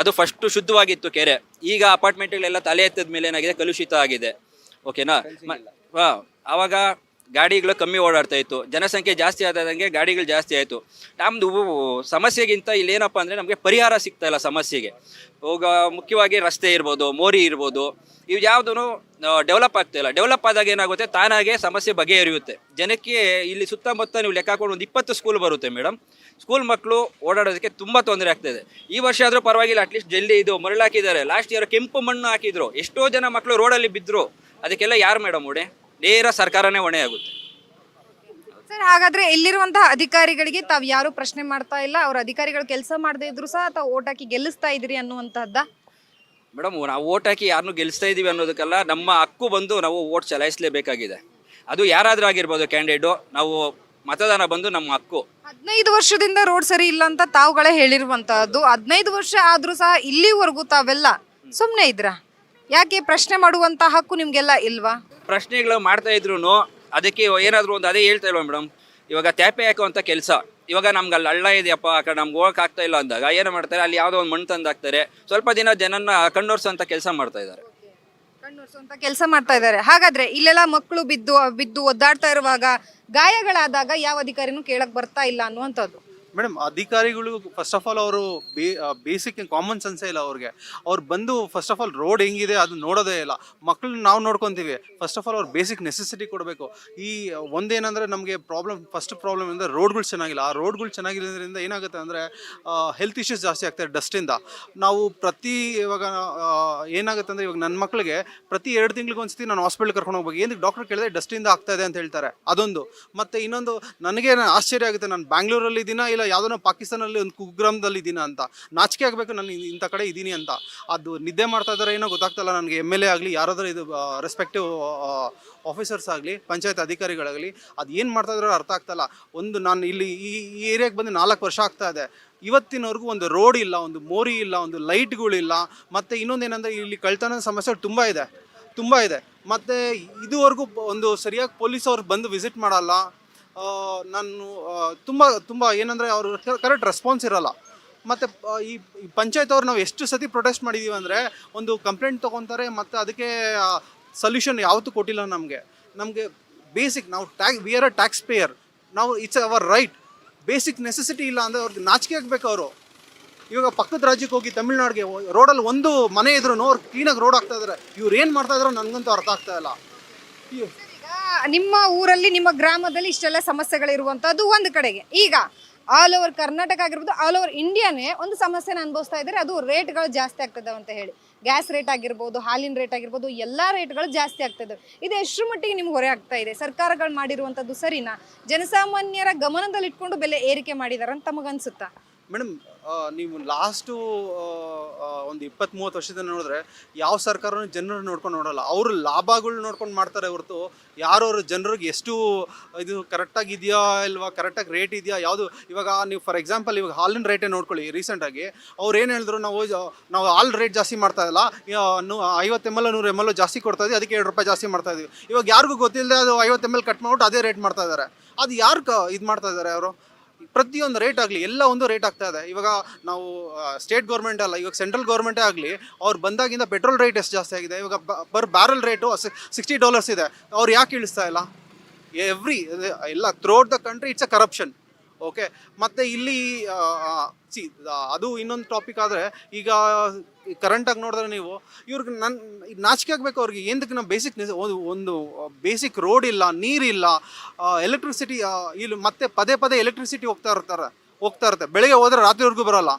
ಅದು ಫಸ್ಟು ಶುದ್ಧವಾಗಿತ್ತು ಕೆರೆ. ಈಗ ಅಪಾರ್ಟ್ಮೆಂಟ್ಗಳೆಲ್ಲ ತಲೆ ಎತ್ತದ ಮೇಲೆ ಏನಾಗಿದೆ? ಕಲುಷಿತ ಆಗಿದೆ. ಓಕೆನಾ ಹಾ ಆವಾಗ ಗಾಡಿಗಳು ಕಮ್ಮಿ ಓಡಾಡ್ತಾ ಇತ್ತು. ಜನಸಂಖ್ಯೆ ಜಾಸ್ತಿ ಆದಂಗೆ ಗಾಡಿಗಳು ಜಾಸ್ತಿ ಆಯಿತು. ನಮ್ಮದು ಸಮಸ್ಯೆಗಿಂತ ಇಲ್ಲೇನಪ್ಪ ಅಂದರೆ ನಮಗೆ ಪರಿಹಾರ ಸಿಗ್ತಾ ಇಲ್ಲ ಸಮಸ್ಯೆಗೆ. ಹೋಗ, ಮುಖ್ಯವಾಗಿ ರಸ್ತೆ ಇರ್ಬೋದು, ಮೋರಿ ಇರ್ಬೋದು, ಇವು ಯಾವುದೂ ಡೆವಲಪ್ ಆಗ್ತಾ ಇಲ್ಲ. ಡೆವಲಪ್ ಆದಾಗ ಏನಾಗುತ್ತೆ, ತಾನಾಗೆ ಸಮಸ್ಯೆ ಬಗೆಹರಿಯುತ್ತೆ. ಜನಕ್ಕೆ ಇಲ್ಲಿ ಸುತ್ತಮುತ್ತ ನೀವು ಲೆಕ್ಕ ಹಾಕೊಂಡು ಒಂದು ಇಪ್ಪತ್ತು ಸ್ಕೂಲ್ ಬರುತ್ತೆ ಮೇಡಮ್ ಸ್ಕೂಲ್ ಮಕ್ಕಳು ಓಡಾಡೋದಕ್ಕೆ ತುಂಬ ತೊಂದರೆ ಆಗ್ತಾಯಿದೆ ಈ ವರ್ಷ ಆದರೂ ಪರವಾಗಿಲ್ಲ ಅಟ್ಲೀಸ್ಟ್ ಜಲ್ದಿ ಇದು ಮರಳು ಹಾಕಿದ್ದಾರೆ ಲಾಸ್ಟ್ ಇಯರ್ ಕೆಂಪು ಮಣ್ಣು ಹಾಕಿದ್ರು. ಎಷ್ಟೋ ಜನ ಮಕ್ಕಳು ರೋಡಲ್ಲಿ ಬಿದ್ದರು ಅದಕ್ಕೆಲ್ಲ ಯಾರು ಮೇಡಮ್ ಹೊಣೆ ನೇರ ಸರ್ಕಾರನೇ ಹೊಣೆ ಆಗುತ್ತೆ ಸರ್ ಹಾಗಾದ್ರೆ ಇಲ್ಲಿರುವಂತಹ ಅಧಿಕಾರಿಗಳಿಗೆ ತಾವು ಯಾರು ಪ್ರಶ್ನೆ ಮಾಡ್ತಾ ಇಲ್ಲ? ಅವ್ರ ಅಧಿಕಾರಿಗಳು ಕೆಲಸ ಮಾಡದೇ ಇದ್ರು ಸಹ ತಾವು ಓಟ್ ಹಾಕಿ ಗೆಲ್ಲಿಸ್ತಾ ಇದ್ರಿ ಅನ್ನುವಂತಹದ್ದ ಮೇಡಮ್ ನಾವು ಓಟ್ ಹಾಕಿ ಯಾರನ್ನು ಗೆಲ್ಲಿಸ್ತಾ ಇದ್ದೀವಿ ಅನ್ನೋದಕ್ಕೆಲ್ಲ ನಮ್ಮ ಹಕ್ಕು ಬಂದು ನಾವು ಓಟ್ ಚಲಾಯಿಸಲೇಬೇಕಾಗಿದೆ. ಅದು ಯಾರಾದರೂ ಆಗಿರ್ಬೋದು ಕ್ಯಾಂಡಿಡೇಟು ನಾವು ಮತದಾನ ಬಂದು ನಮ್ಮ ಹಕ್ಕು. ಹದಿನೈದು ವರ್ಷದಿಂದ ರೋಡ್ ಸರಿ ಇಲ್ಲ ಅಂತ ತಾವುಗಳೇ ಹೇಳಿರುವಂತಹದ್ದು. ಹದಿನೈದು ವರ್ಷ ಆದ್ರೂ ಸಹ ಇಲ್ಲಿವರೆಗೂ ತಾವೆಲ್ಲ ಸುಮ್ಮನೆ ಇದ್ರ ಯಾಕೆ ಪ್ರಶ್ನೆ ಮಾಡುವಂತ ಹಕ್ಕು ನಿಮ್ಗೆಲ್ಲ ಇಲ್ವಾ? ಪ್ರಶ್ನೆಗಳು ಮಾಡ್ತಾ ಇದ್ರು ಅದಕ್ಕೆ ಏನಾದರೂ ಒಂದು ಅದೇ ಹೇಳ್ತಾ ಇಲ್ವಾ ಮೇಡಮ್ ಇವಾಗ ತ್ಯಾಪೆ ಹಾಕುವಂಥ ಕೆಲಸ. ಇವಾಗ ನಮ್ಗೆ ಅಲ್ಲಿ ಹಳ್ಳ ಇದೆಯಪ್ಪ, ಆ ಕಡೆ ನಮ್ಗೆ ಹೋಗಕ್ಕೆ ಆಗ್ತಾ ಇಲ್ಲ ಅಂದಾಗ ಏನು ಮಾಡ್ತಾರೆ? ಅಲ್ಲಿ ಯಾವುದೋ ಒಂದು ಮಣ್ಣು ತಂದು ಹಾಕ್ತಾರೆ. ಸ್ವಲ್ಪ ದಿನ ಜನನ್ನ ಅಂತ ಕೆಲಸ ಮಾಡ್ತಾ ಇದ್ದಾರೆ. ಕಣ್ಣೊರ್ಸುವಂತ ಕೆಲಸ ಮಾಡ್ತಾ ಇದ್ದಾರೆ. ಹಾಗಾದ್ರೆ ಇಲ್ಲೆಲ್ಲ ಮಕ್ಕಳು ಬಿದ್ದು ಬಿದ್ದು ಒದ್ದಾಡ್ತಾ ಇರುವಾಗ ಗಾಯಗಳಾದಾಗ ಯಾವ ಅಧಿಕಾರಿನೂ ಕೇಳಕ್ ಬರ್ತಾ ಇಲ್ಲ ಅನ್ನುವಂಥದ್ದು. ಮೇಡಮ್, ಅಧಿಕಾರಿಗಳು ಫಸ್ಟ್ ಆಫ್ ಆಲ್ ಅವರು ಬೇಸಿಕ್ ಕಾಮನ್ ಸೆನ್ಸೇ ಇಲ್ಲ ಅವ್ರಿಗೆ. ಅವ್ರು ಬಂದು ಫಸ್ಟ್ ಆಫ್ ಆಲ್ ರೋಡ್ ಹೆಂಗಿದೆ ಅದು ನೋಡೋದೇ ಇಲ್ಲ. ಮಕ್ಕಳನ್ನ ನಾವು ನೋಡ್ಕೊತೀವಿ. ಫಸ್ಟ್ ಆಫ್ ಆಲ್ ಅವ್ರು ಬೇಸಿಕ್ ನೆಸೆಸಿಟಿ ಕೊಡಬೇಕು. ಈ, ಒಂದೇನಂದ್ರೆ ನಮಗೆ ಪ್ರಾಬ್ಲಮ್ ಫಸ್ಟ್ ಪ್ರಾಬ್ಲಮ್ ಅಂದರೆ ರೋಡ್ಗಳು ಚೆನ್ನಾಗಿಲ್ಲ. ಆ ರೋಡ್ಗಳು ಚೆನ್ನಾಗಿರೋದ್ರಿಂದ ಏನಾಗುತ್ತೆ ಅಂದರೆ ಹೆಲ್ತ್ ಇಶ್ಯೂಸ್ ಜಾಸ್ತಿ ಆಗ್ತದೆ ಡಸ್ಟಿಂದ ನಾವು ಪ್ರತಿ ಇವಾಗ ಏನಾಗುತ್ತೆ ಅಂದರೆ ಇವಾಗ ನನ್ನ ಮಕ್ಕಳಿಗೆ ಪ್ರತಿ ಎರಡು ತಿಂಗಳಿಗೆ ಒಂದ್ಸತಿ ನಾನು ಹಾಸ್ಪಿಟ್ಲ್ ಕರ್ಕೊಂಡು ಹೋಗ್ಬೇಕು. ಏನಕ್ಕೆ ಡಾಕ್ಟರ್ ಕೇಳಿದ್ರೆ ಡಸ್ಟಿಂದ ಆಗ್ತಾ ಇದೆ ಅಂತ ಹೇಳ್ತಾರೆ. ಅದೊಂದು. ಮತ್ತು ಇನ್ನೊಂದು, ನನಗೆ ಆಶ್ಚರ್ಯ ಆಗುತ್ತೆ. ನಾನು ಬ್ಯಾಂಗ್ಳೂರಲ್ಲಿ ಇದ್ದೀನ ಇಲ್ಲ ಯಾವುದೋ ಪಾಕಿಸ್ತಾನಲ್ಲಿ ಒಂದು ಕುಗ್ರಾಮದಲ್ಲಿ ಇದ್ದೀನ ಅಂತ. ನಾಚಿಕೆ ಆಗಬೇಕು ನಾನು ಇಂಥ ಕಡೆ ಇದ್ದೀನಿ ಅಂತ. ಅದು ನಿದ್ದೆ ಮಾಡ್ತಾ ಇದ್ದಾರೆ ಏನೋ ಗೊತ್ತಾಗ್ತಲ್ಲ ನನಗೆ. ಎಂ ಎಲ್ ಎ ಆಗಲಿ, ಯಾರಾದರೂ ಇದು ರೆಸ್ಪೆಕ್ಟಿವ್ ಆಫೀಸರ್ಸ್ ಆಗಲಿ, ಪಂಚಾಯತ್ ಅಧಿಕಾರಿಗಳಾಗಲಿ, ಅದು ಏನು ಮಾಡ್ತಾ ಅರ್ಥ ಆಗ್ತಲ್ಲ. ಒಂದು ನಾನು ಇಲ್ಲಿ ಈ ಏರಿಯಾಗೆ ಬಂದು ನಾಲ್ಕು ವರ್ಷ ಆಗ್ತಾ ಇದೆ. ಇವತ್ತಿನವರೆಗೂ ಒಂದು ರೋಡ್ ಇಲ್ಲ, ಒಂದು ಮೋರಿ ಇಲ್ಲ, ಒಂದು ಲೈಟ್ಗಳಿಲ್ಲ ಮತ್ತು ಇನ್ನೊಂದೇನೆಂದರೆ ಇಲ್ಲಿ ಕಳ್ತನದ ಸಮಸ್ಯೆ ತುಂಬ ಇದೆ. ತುಂಬ ಇದೆ. ಮತ್ತು ಇದುವರೆಗೂ ಒಂದು ಸರಿಯಾಗಿ ಪೊಲೀಸ್ ಅವ್ರು ಬಂದು ವಿಸಿಟ್ ಮಾಡಲ್ಲ. ನಾನು ತುಂಬ ತುಂಬ ಏನಂದರೆ ಅವರು ಕರೆಕ್ಟ್ ರೆಸ್ಪಾನ್ಸ್ ಇರೋಲ್ಲ. ಮತ್ತು ಈ ಪಂಚಾಯತ್ ಅವ್ರು ನಾವು ಎಷ್ಟು ಸತಿ ಪ್ರೊಟೆಸ್ಟ್ ಮಾಡಿದ್ದೀವಿ ಅಂದರೆ ಒಂದು ಕಂಪ್ಲೇಂಟ್ ತೊಗೊತಾರೆ ಮತ್ತು ಅದಕ್ಕೆ ಸೊಲ್ಯೂಷನ್ ಯಾವತ್ತೂ ಕೊಟ್ಟಿಲ್ಲ ನಮಗೆ. ನಮಗೆ ಬೇಸಿಕ್ ನಾವು tax we are a tax payer ನಾವು it's our right basic necessity ಇಲ್ಲ ಅಂದರೆ ಅವ್ರಿಗೆ ನಾಚಿಕೆ ಆಗಬೇಕು ಅವರು. ಇವಾಗ ಪಕ್ಕದ ರಾಜ್ಯಕ್ಕೆ ಹೋಗಿ ತಮಿಳ್ನಾಡಿಗೆ, ರೋಡಲ್ಲಿ ಒಂದು ಮನೆ ಇದ್ರೂ ಅವ್ರು ಕ್ಲೀನಾಗಿ ರೋಡ್ ಆಗ್ತಾ ಇದ್ದಾರೆ ಇವ್ರು ಏನು ಮಾಡ್ತಾ ನನಗಂತೂ ಅರ್ಥ ಆಗ್ತಾ ಇಲ್ಲ. ನಿಮ್ಮ ಊರಲ್ಲಿ, ನಿಮ್ಮ ಗ್ರಾಮದಲ್ಲಿ ಇಷ್ಟೆಲ್ಲ ಸಮಸ್ಯೆಗಳಿರುವಂತದ್ದು ಒಂದು ಕಡೆಗೆ. ಈಗ ಆಲ್ ಓವರ್ ಕರ್ನಾಟಕ ಆಗಿರ್ಬೋದು ಆಲ್ ಓವರ್ ಇಂಡಿಯಾನೇ ಒಂದು ಸಮಸ್ಯೆನ ಅನುಭವಿಸ್ತಾ ಇದ್ದಾರೆ. ಅದು ರೇಟ್ಗಳು ಜಾಸ್ತಿ ಆಗ್ತದೆ ಅಂತ ಹೇಳಿ. ಗ್ಯಾಸ್ ರೇಟ್ ಆಗಿರ್ಬೋದು, ಹಾಲಿನ ರೇಟ್ ಆಗಿರ್ಬೋದು, ಎಲ್ಲ ರೇಟ್ಗಳು ಜಾಸ್ತಿ ಆಗ್ತದೆ. ಇದು ಎಷ್ಟರ ಮಟ್ಟಿಗೆ ನಿಮ್ಗೆ ಹೊರೆ ಆಗ್ತಾ ಇದೆ? ಸರ್ಕಾರಗಳು ಮಾಡಿರುವಂಥದ್ದು ಸರಿನಾ? ಜನಸಾಮಾನ್ಯರ ಗಮನದಲ್ಲಿ ಇಟ್ಕೊಂಡು ಬೆಲೆ ಏರಿಕೆ ಮಾಡಿದಾರಂತ ತಮಗನ್ಸುತ್ತಾ? ಮೇಡಮ್ ನೀವು ಲಾಸ್ಟು ಒಂದು ಇಪ್ಪತ್ತ್ ಮೂವತ್ತು ವರ್ಷದಿಂದ ನೋಡಿದ್ರೆ ಯಾವ ಸರ್ಕಾರನೂ ಜನರು ನೋಡ್ಕೊಂಡು ನೋಡಲ್ಲ. ಅವರು ಲಾಭಗಳು ನೋಡ್ಕೊಂಡು ಮಾಡ್ತಾರೆ ಹೊರತು ಯಾರು ಅವ್ರ ಜನರಿಗೆ ಎಷ್ಟು ಇದು ಕರೆಕ್ಟಾಗಿ ಇದೆಯಾ ಇಲ್ವಾ ಕರೆಕ್ಟಾಗಿ ರೇಟ್ ಇದೆಯಾ, ಯಾವುದು, ಇವಾಗ ನೀವು ಫಾರ್ ಎಕ್ಸಾಂಪಲ್ ಇವಾಗ ಹಾಲಿನ ರೇಟೇ ನೋಡ್ಕೊಳ್ಳಿ ರೀಸೆಂಟಾಗಿ ಅವ್ರು ಏನು ಹೇಳಿದ್ರು, ನಾವು ನಾವು ಹಾಲು ರೇಟ್ ಜಾಸ್ತಿ ಮಾಡ್ತಾ ಇಲ್ಲ ಐವತ್ತು ಎಂ ಎಲ್ ನೂರು ಎಂ ಎಲ್ ಜಾಸ್ತಿ ಕೊಡ್ತಾ ಇದ್ದೀವಿ ಅದಕ್ಕೆ ಎರಡು ರೂಪಾಯಿ ಜಾಸ್ತಿ ಮಾಡ್ತಾ ಇದ್ದೀವಿ ಇವಾಗ ಯಾರಿಗೂ ಗೊತ್ತಿಲ್ಲದೆ ಅದು ಐವತ್ತು ಎಂ ಎಲ್ ಕಟ್ ಮಾಡ್ಬಿಟ್ಟು ಅದೇ ರೇಟ್ ಮಾಡ್ತಾ ಇದ್ದಾರೆ ಅದು ಯಾರು ಇದು ಮಾಡ್ತಾ ಇದ್ದಾರೆ ಅವರು? ಪ್ರತಿಯೊಂದು ರೇಟ್ ಆಗಲಿ, ಎಲ್ಲ ಒಂದು ರೇಟ್ ಆಗ್ತಾ ಇದೆ. ಇವಾಗ ನಾವು ಸ್ಟೇಟ್ ಗೌರ್ಮೆಂಟ್ ಅಲ್ಲ, ಇವಾಗ ಸೆಂಟ್ರಲ್ ಗೌರ್ಮೆಂಟೇ ಆಗಲಿ, ಅವ್ರು ಬಂದಾಗಿಂದ ಪೆಟ್ರೋಲ್ ರೇಟ್ ಎಷ್ಟು ಜಾಸ್ತಿ ಆಗಿದೆ. ಇವಾಗ per barrel rate sixty dollars ಇದೆ. ಅವ್ರು ಯಾಕೆ ಇಳಿಸ್ತಾ ಇಲ್ಲ? ಎವ್ರಿ ಎಲ್ಲ throughout the country it's a corruption okay ಮತ್ತು ಇಲ್ಲಿ ಸಿ ಅದು ಇನ್ನೊಂದು ಟಾಪಿಕ್ ಆದರೆ ಈಗ ಕರೆಂಟಾಗಿ ನೋಡಿದ್ರೆ ನೀವು, ಇವ್ರಿಗೆ ನನ್ನ ನಾಚಿಕೆ ಆಗಬೇಕು ಅವ್ರಿಗೆ. ಏನಕ್ಕೆ ನಮ್ಮ ಬೇಸಿಕ್ ಒಂದು ಬೇಸಿಕ್ ರೋಡ್ ಇಲ್ಲ ನೀರಿಲ್ಲ ಎಲೆಕ್ಟ್ರಿಸಿಟಿ ಇಲ್ಲಿ ಮತ್ತೆ ಪದೇ ಪದೇ ಎಲೆಕ್ಟ್ರಿಸಿಟಿ ಹೋಗ್ತಾ ಇರ್ತಾರೆ, ಹೋಗ್ತಾ ಇರುತ್ತೆ. ಬೆಳಗ್ಗೆ ಹೋದ್ರೆ ರಾತ್ರಿವರೆಗೂ ಬರೋಲ್ಲ.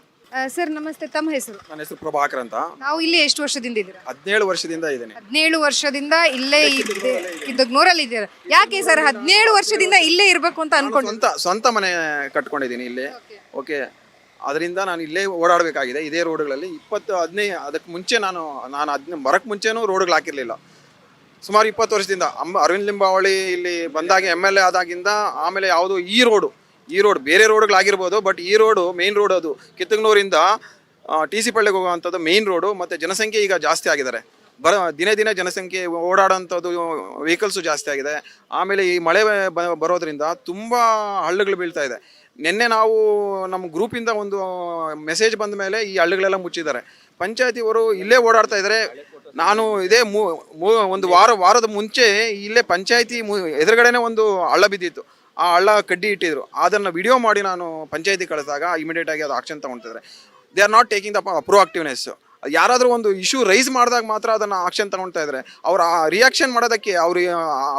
ಸರ್ ನಮಸ್ತೆ. ತಮ್ಮ ಹೆಸರು? ನನ್ನ ಹೆಸರು ಪ್ರಭಾಕರ್ ಅಂತ. ನಾವು ಇಲ್ಲಿ ಎಷ್ಟು ವರ್ಷದಿಂದ ಇದ್ದೀರಾ? ಹದಿನೇಳು ವರ್ಷದಿಂದ ಇದ್ದೇನೆ. ಹದಿನೇಳು ವರ್ಷದಿಂದ ಇಲ್ಲೇ ಇದ್ದೆ. ಇದ್ದಗ್ನೂರಲ್ಲಿ ಇದ್ದೀರಾ? ಯಾಕೆ ಸರ್ ಹದಿನೇಳು ವರ್ಷದಿಂದ ಇಲ್ಲೇ ಇರಬೇಕು ಅಂತ ಅನ್ಕೊಂಡು ಸ್ವಂತ ಸ್ವಂತ ಮನೆ ಕಟ್ಕೊಂಡಿದ್ದೀನಿ ಇಲ್ಲಿ. ಓಕೆ. ಅದರಿಂದ ನಾನು ಇಲ್ಲೇ ಓಡಾಡಬೇಕಾಗಿದೆ. ಇದೇ ರೋಡ್ಗಳಲ್ಲಿ ಇಪ್ಪತ್ತು ಹದಿನೈದು ಅದಕ್ಕೆ ಮುಂಚೆ ನಾನು ನಾನು ಅದ್ನ ಬರಕ್ಕೆ ಮುಂಚೆನೂ ರೋಡ್ಗಳು ಹಾಕಿರಲಿಲ್ಲ. ಸುಮಾರು ಇಪ್ಪತ್ತು ವರ್ಷದಿಂದ. ಅರವಿಂದ್ ಲಿಂಬಾವಳಿ ಇಲ್ಲಿ ಬಂದಾಗ ಎಂ ಎಲ್ ಎ ಆದಾಗಿಂದ ಆಮೇಲೆ ಯಾವುದು ಈ ರೋಡು. ಈ ರೋಡ್ ಬೇರೆ ರೋಡ್ಗಳಾಗಿರ್ಬೋದು ಬಟ್ ಈ ರೋಡು ಮೇನ್ ರೋಡ್ ಅದು. ಕಿತ್ತಂಗ್ನೂರಿಂದ ಟಿ ಸಿ ಪಳ್ಳಿಗೆ ಹೋಗುವಂಥದ್ದು ಮೇನ್ ರೋಡು ಮತ್ತು ಜನಸಂಖ್ಯೆ ಈಗ ಜಾಸ್ತಿ ಆಗಿದ್ದಾರೆ. ಬರ, ದಿನೇ ದಿನೇ ಜನಸಂಖ್ಯೆ ಓಡಾಡೋಂಥದ್ದು ವೆಹಿಕಲ್ಸು ಜಾಸ್ತಿ ಆಗಿದೆ. ಆಮೇಲೆ ಈ ಮಳೆ ಬರೋದ್ರಿಂದ ತುಂಬ ಹಳ್ಳಗಳು ಬೀಳ್ತಾ ಇದೆ. ನಿನ್ನೆ ನಾವು ನಮ್ಮ ಗ್ರೂಪಿಂದ ಒಂದು ಮೆಸೇಜ್ ಬಂದ ಮೇಲೆ ಈ ಹಳ್ಳಗಳೆಲ್ಲ ಮುಚ್ಚಿದ್ದಾರೆ. ಪಂಚಾಯತಿಯವರು ಇಲ್ಲೇ ಓಡಾಡ್ತಾ ಇದ್ದಾರೆ. ನಾನು ಇದೇ ಮೂ, ಮೂ- ಒಂದು ವಾರ, ವಾರದ ಮುಂಚೆ ಇಲ್ಲೇ ಪಂಚಾಯತಿ ಎದುರುಗಡೆನೇ ಒಂದು ಹಳ್ಳ ಬಿದ್ದಿತ್ತು. ಆ ಹಳ್ಳ ಕಡ್ಡಿ ಇಟ್ಟಿದ್ರು. ಅದನ್ನು ವಿಡಿಯೋ ಮಾಡಿ ನಾನು ಪಂಚಾಯತಿ ಕಳಿಸಿದಾಗ ಇಮಿಡಿಯೇಟ್ ಆಗಿ ಅದು action ತಗೊಳ್ತಿದ್ದಾರೆ they are not taking the proactiveness ಯಾರಾದರೂ ಒಂದು ಇಶ್ಯೂ ರೈಸ್ ಮಾಡಿದಾಗ ಮಾತ್ರ ಅದನ್ನು ಆಕ್ಷನ್ ತಗೊಳ್ತಾ ಇದ್ದಾರೆ. ಅವ್ರ ರಿಯಾಕ್ಷನ್ ಮಾಡೋದಕ್ಕೆ ಅವ್ರು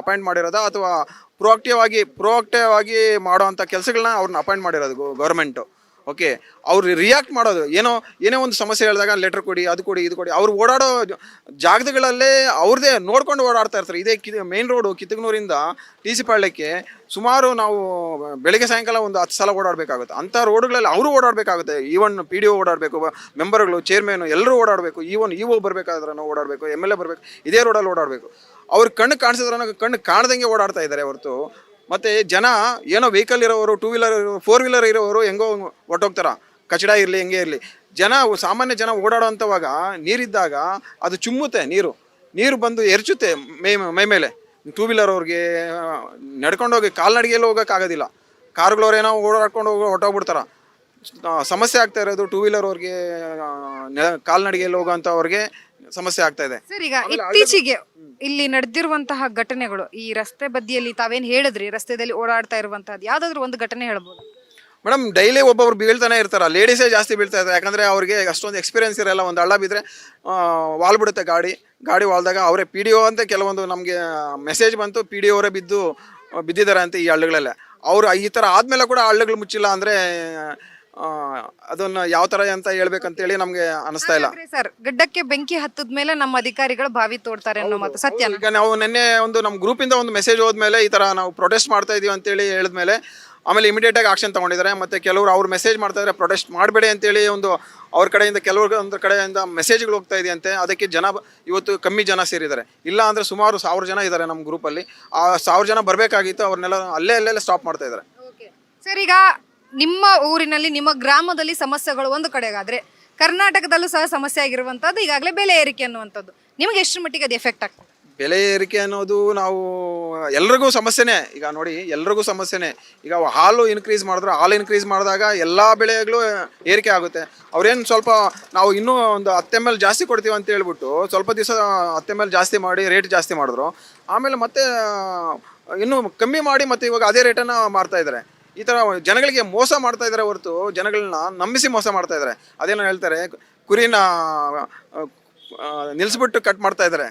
ಅಪಾಯಿಂಟ್ ಮಾಡಿರೋದಾ ಅಥವಾ ಪ್ರೊಆಕ್ಟಿವ್ ಆಗಿ ಪ್ರೊಆಕ್ಟಿವ್ ಆಗಿ ಮಾಡೋವಂಥ ಕೆಲಸಗಳನ್ನ ಅವ್ರನ್ನ ಅಪಾಯಿಂಟ್ ಮಾಡಿರೋದು ಗೌರ್ಮೆಂಟು ಓಕೆ ಅವ್ರು ರಿಯಾಕ್ಟ್ ಮಾಡೋದು. ಏನೋ ಏನೋ ಒಂದು ಸಮಸ್ಯೆ ಹೇಳಿದಾಗ ಲೆಟರ್ ಕೊಡಿ, ಅದು ಕೊಡಿ, ಇದು ಕೊಡಿ. ಅವ್ರು ಓಡಾಡೋ ಜಾಗಗಳಲ್ಲೇ ಅವ್ರದ್ದೇ ನೋಡ್ಕೊಂಡು ಓಡಾಡ್ತಾ ಇರ್ತಾರೆ. ಇದೇ ಕಿ ಮೇನ್ ರೋಡು ಕಿತ್ತಗನೂರಿಂದ ಟಿ ಸಿ ಪಾಳ್ಯಕ್ಕೆ ಸುಮಾರು ನಾವು ಬೆಳಿಗ್ಗೆ ಸಾಯಂಕಾಲ ಒಂದು ಹತ್ತು ಸಲ ಓಡಾಡಬೇಕಾಗುತ್ತೆ. ಅಂಥ ರೋಡ್ಗಳಲ್ಲಿ ಅವರು ಓಡಾಡಬೇಕಾಗುತ್ತೆ. ಈವನ್ ಪಿ ಡಿ ಒ ಓಡಾಡಬೇಕು ಮೆಂಬರ್ಗಳು ಚೇರ್ಮನ್ ಎಲ್ಲರೂ ಓಡಾಡಬೇಕು. ಈವನ್ ಇ ಒ ಬರಬೇಕಾದ್ರೆ ನಾವು ಓಡಾಡಬೇಕು ಎಂ ಎಲ್ ಎ ಬರಬೇಕು, ಇದೇ ರೋಡಲ್ಲಿ ಓಡಾಡಬೇಕು. ಅವ್ರ ಕಣ್ಣು ಕಾಣಿಸಿದ್ರೆ ಕಣ್ಣು ಕಾಣ್ದಂಗೆ ಓಡಾಡ್ತಾ ಇದ್ದಾರೆ ಹೊರತು. ಮತ್ತು ಜನ ಏನೋ ವೆಹಿಕಲ್ ಇರೋರು ಟೂ ವೀಲರ್ ಫೋರ್ ವೀಲರ್ ಇರೋರು ಹೆಂಗೋ ಹೊಟ್ಟೋಗ್ತಾರ ಕಚಡ ಇರಲಿ ಹೆಂಗೆ ಇರಲಿ. ಜನ ಸಾಮಾನ್ಯ ಜನ ಓಡಾಡುವಂಥವಾಗ ನೀರಿದ್ದಾಗ ಅದು ಚುಮ್ಮುತ್ತೆ ನೀರು. ನೀರು ಬಂದು ಎರಚುತ್ತೆ ಮೈ ಮೈ ಮೇಲೆ. ಟೂ ವೀಲರ್ ಅವ್ರಿಗೆ ನಡ್ಕೊಂಡೋಗಿ ಕಾಲ್ನಡಿಗೆಯಲ್ಲಿ ಹೋಗೋಕ್ಕಾಗೋದಿಲ್ಲ. ಕಾರ್ಗಳವ್ರೇನೋ ಓಡಾಡ್ಕೊಂಡು ಹೋಗಿ ಹೊಟ್ಟೋಗ್ಬಿಡ್ತಾರ ಸಮಸ್ಯೆ ಆಗ್ತಾ ಇರೋದು ಟೂ ವೀಲರ್ ಅವ್ರಿಗೆ ಕಾಲ್ನಡಿಗೆಯಲ್ಲಿ ಹೋಗೋಂಥವ್ರಿಗೆ ಸಮಸ್ಯೆ ಆಗ್ತಾ ಇದೆ. ಸರ್ ಈಗ ಇತ್ತೀಚೆಗೆ ಇಲ್ಲಿ ನಡೆದಿರುವಂತಹ ಘಟನೆಗಳು, ಈ ರಸ್ತೆ ಬದಿಯಲ್ಲಿ ತಾವೇನ್ ಹೇಳಿದ್ರಿ, ರಸ್ತೆದಲ್ಲಿ ಓಡಾಡ್ತಾ ಇರುವಂತಹದ್ದು, ಯಾವ್ದಾದ್ರು ಒಂದು ಘಟನೆ ಹೇಳ್ಬೋದು? ಮೇಡಮ್, ಡೈಲಿ ಒಬ್ಬೊಬ್ರು ಬೀಳ್ತಾನೆ ಇರ್ತಾರ ಲೇಡೀಸೇ ಜಾಸ್ತಿ ಬೀಳ್ತಾ ಇರ್ತಾರೆ ಯಾಕಂದ್ರೆ ಅವ್ರಿಗೆ ಅಷ್ಟೊಂದು ಎಕ್ಸ್ಪೀರಿಯನ್ಸ್ ಇರಲ್ಲ, ಒಂದು ಹಳ್ಳ ಬಿದ್ದರೆ ವಾಲ್ ಬಿಡುತ್ತೆ ಗಾಡಿ ಗಾಡಿ ವಾಲ್ದಾಗ ಅವರೇ ಪಿ ಡಿ ಒ ಅಂತ ಕೆಲವೊಂದು ನಮಗೆ ಮೆಸೇಜ್ ಬಂತು ಪಿ ಡಿ ಅವರೇ ಬಿದ್ದು ಬಿದ್ದಿದ್ದಾರೆ ಅಂತ ಈ ಹಳ್ಳಿಗಳಲ್ಲೇ. ಅವರು ಈ ಥರ ಆದಮೇಲೆ ಕೂಡ ಹಳ್ಳಗಳು ಮುಚ್ಚಿಲ್ಲ ಅಂದರೆ ಅದನ್ನು ಯಾವ ತರ ಅಂತ ಹೇಳ್ಬೇಕಂತೇಳಿ ನಮಗೆ ಅನಿಸ್ತಾ ಇಲ್ಲ. ಸರ್ ಗಡ್ಡಕ್ಕೆ ಬೆಂಕಿ ಹತ್ತದ ಮೇಲೆ ನಮ್ಮ ಅಧಿಕಾರಿಗಳು ಬಾವಿ ತೋಡ್ತಾರೆ ಅನ್ನೋ ಮಾತು ಸತ್ಯ ಈಗ ನಾವು ನಿನ್ನೆ ಒಂದು ನಮ್ಮ ಗ್ರೂಪಿಂದ ಒಂದು ಮೆಸೇಜ್ ಹೋದ್ಮೇಲೆ ಈ ತರ ನಾವು ಪ್ರೊಟೆಸ್ಟ್ ಮಾಡ್ತಾ ಇದೀವಿ ಅಂತೇಳಿ ಹೇಳಿದ್ಮೇಲೆ ಆಮೇಲೆ ಇಮಿಡಿಯೇಟ್ ಆಗಿ ಆಕ್ಷನ್ ತಗೊಂಡಿದ್ದಾರೆ. ಮತ್ತೆ ಕೆಲವರು ಅವ್ರು ಮೆಸೇಜ್ ಮಾಡ್ತಾ ಇದ್ದಾರೆ ಪ್ರೊಟೆಸ್ಟ್ ಮಾಡಬೇಡಿ ಅಂತೇಳಿ ಒಂದು ಅವ್ರ ಕಡೆಯಿಂದ ಕೆಲವ್ರ ಒಂದು ಕಡೆಯಿಂದ ಮೆಸೇಜ್ಗಳು ಹೋಗ್ತಾ ಇದೆಯಂತೆ. ಅದಕ್ಕೆ ಜನ ಇವತ್ತು ಕಮ್ಮಿ ಜನ ಸೇರಿದ್ದಾರೆ. ಇಲ್ಲ ಅಂದ್ರೆ ಸುಮಾರು ಸಾವಿರ ಜನ ಇದ್ದಾರೆ ನಮ್ಮ ಗ್ರೂಪಲ್ಲಿ ಆ ಸಾವಿರ ಜನ ಬರಬೇಕಾಗಿತ್ತು ಅವ್ರನ್ನೆಲ್ಲ ಅಲ್ಲೇ ಅಲ್ಲೇ ಸ್ಟಾಪ್ ಮಾಡ್ತಾ ಇದ್ದಾರೆ. ಸರ್ ಈಗ ನಿಮ್ಮ ಊರಿನಲ್ಲಿ, ನಿಮ್ಮ ಗ್ರಾಮದಲ್ಲಿ ಸಮಸ್ಯೆಗಳು ಒಂದು ಕಡೆಗಾದ್ರೆ, ಕರ್ನಾಟಕದಲ್ಲೂ ಸಹ ಸಮಸ್ಯೆ ಆಗಿರುವಂತದ್ದು ಈಗಾಗಲೇ ಬೆಲೆ ಏರಿಕೆ ಅನ್ನುವಂಥದ್ದು. ನಿಮಗೆ ಎಷ್ಟು ಮಟ್ಟಿಗೆ ಅದು ಎಫೆಕ್ಟ್ ಆಗ್ತದೆ? ಬೆಲೆ ಏರಿಕೆ ಅನ್ನೋದು ನಾವು, ಎಲ್ರಿಗೂ ಸಮಸ್ಯೆನೇ. ಈಗ ನೋಡಿ, ಎಲ್ರಿಗೂ ಸಮಸ್ಯೆನೇ. ಈಗ ಹಾಲು ಇನ್ಕ್ರೀಸ್ ಮಾಡಿದ್ರು, ಹಾಲು ಇನ್ಕ್ರೀಸ್ ಮಾಡಿದಾಗ ಎಲ್ಲ ಬೆಳೆಗಳು ಏರಿಕೆ ಆಗುತ್ತೆ. ಅವ್ರೇನು ಸ್ವಲ್ಪ ನಾವು ಇನ್ನೂ ಒಂದು ಹತ್ತು ಮೇಲೆ ಜಾಸ್ತಿ ಕೊಡ್ತೀವಿ ಅಂತ ಹೇಳ್ಬಿಟ್ಟು ಸ್ವಲ್ಪ ದಿವಸ ಹತ್ತು ಮೇಲೆ ಜಾಸ್ತಿ ಮಾಡಿ ರೇಟ್ ಜಾಸ್ತಿ ಮಾಡಿದ್ರು. ಆಮೇಲೆ ಮತ್ತೆ ಇನ್ನೂ ಕಮ್ಮಿ ಮಾಡಿ ಮತ್ತೆ ಇವಾಗ ಅದೇ ರೇಟನ್ನು ಮಾರ್ತಾ ಇದ್ದಾರೆ. ಈ ಥರ ಜನಗಳಿಗೆ ಮೋಸ ಮಾಡ್ತಾ ಇದ್ದಾರೆ ಹೊರತು ಜನಗಳನ್ನ ನಂಬಿಸಿ ಮೋಸ ಮಾಡ್ತಾ ಇದ್ದಾರೆ. ಅದೇನೋ ಹೇಳ್ತಾರೆ ಕುರಿನ ನಿಲ್ಲಿಸ್ಬಿಟ್ಟು ಕಟ್ ಮಾಡ್ತಾ ಇದ್ದಾರೆ.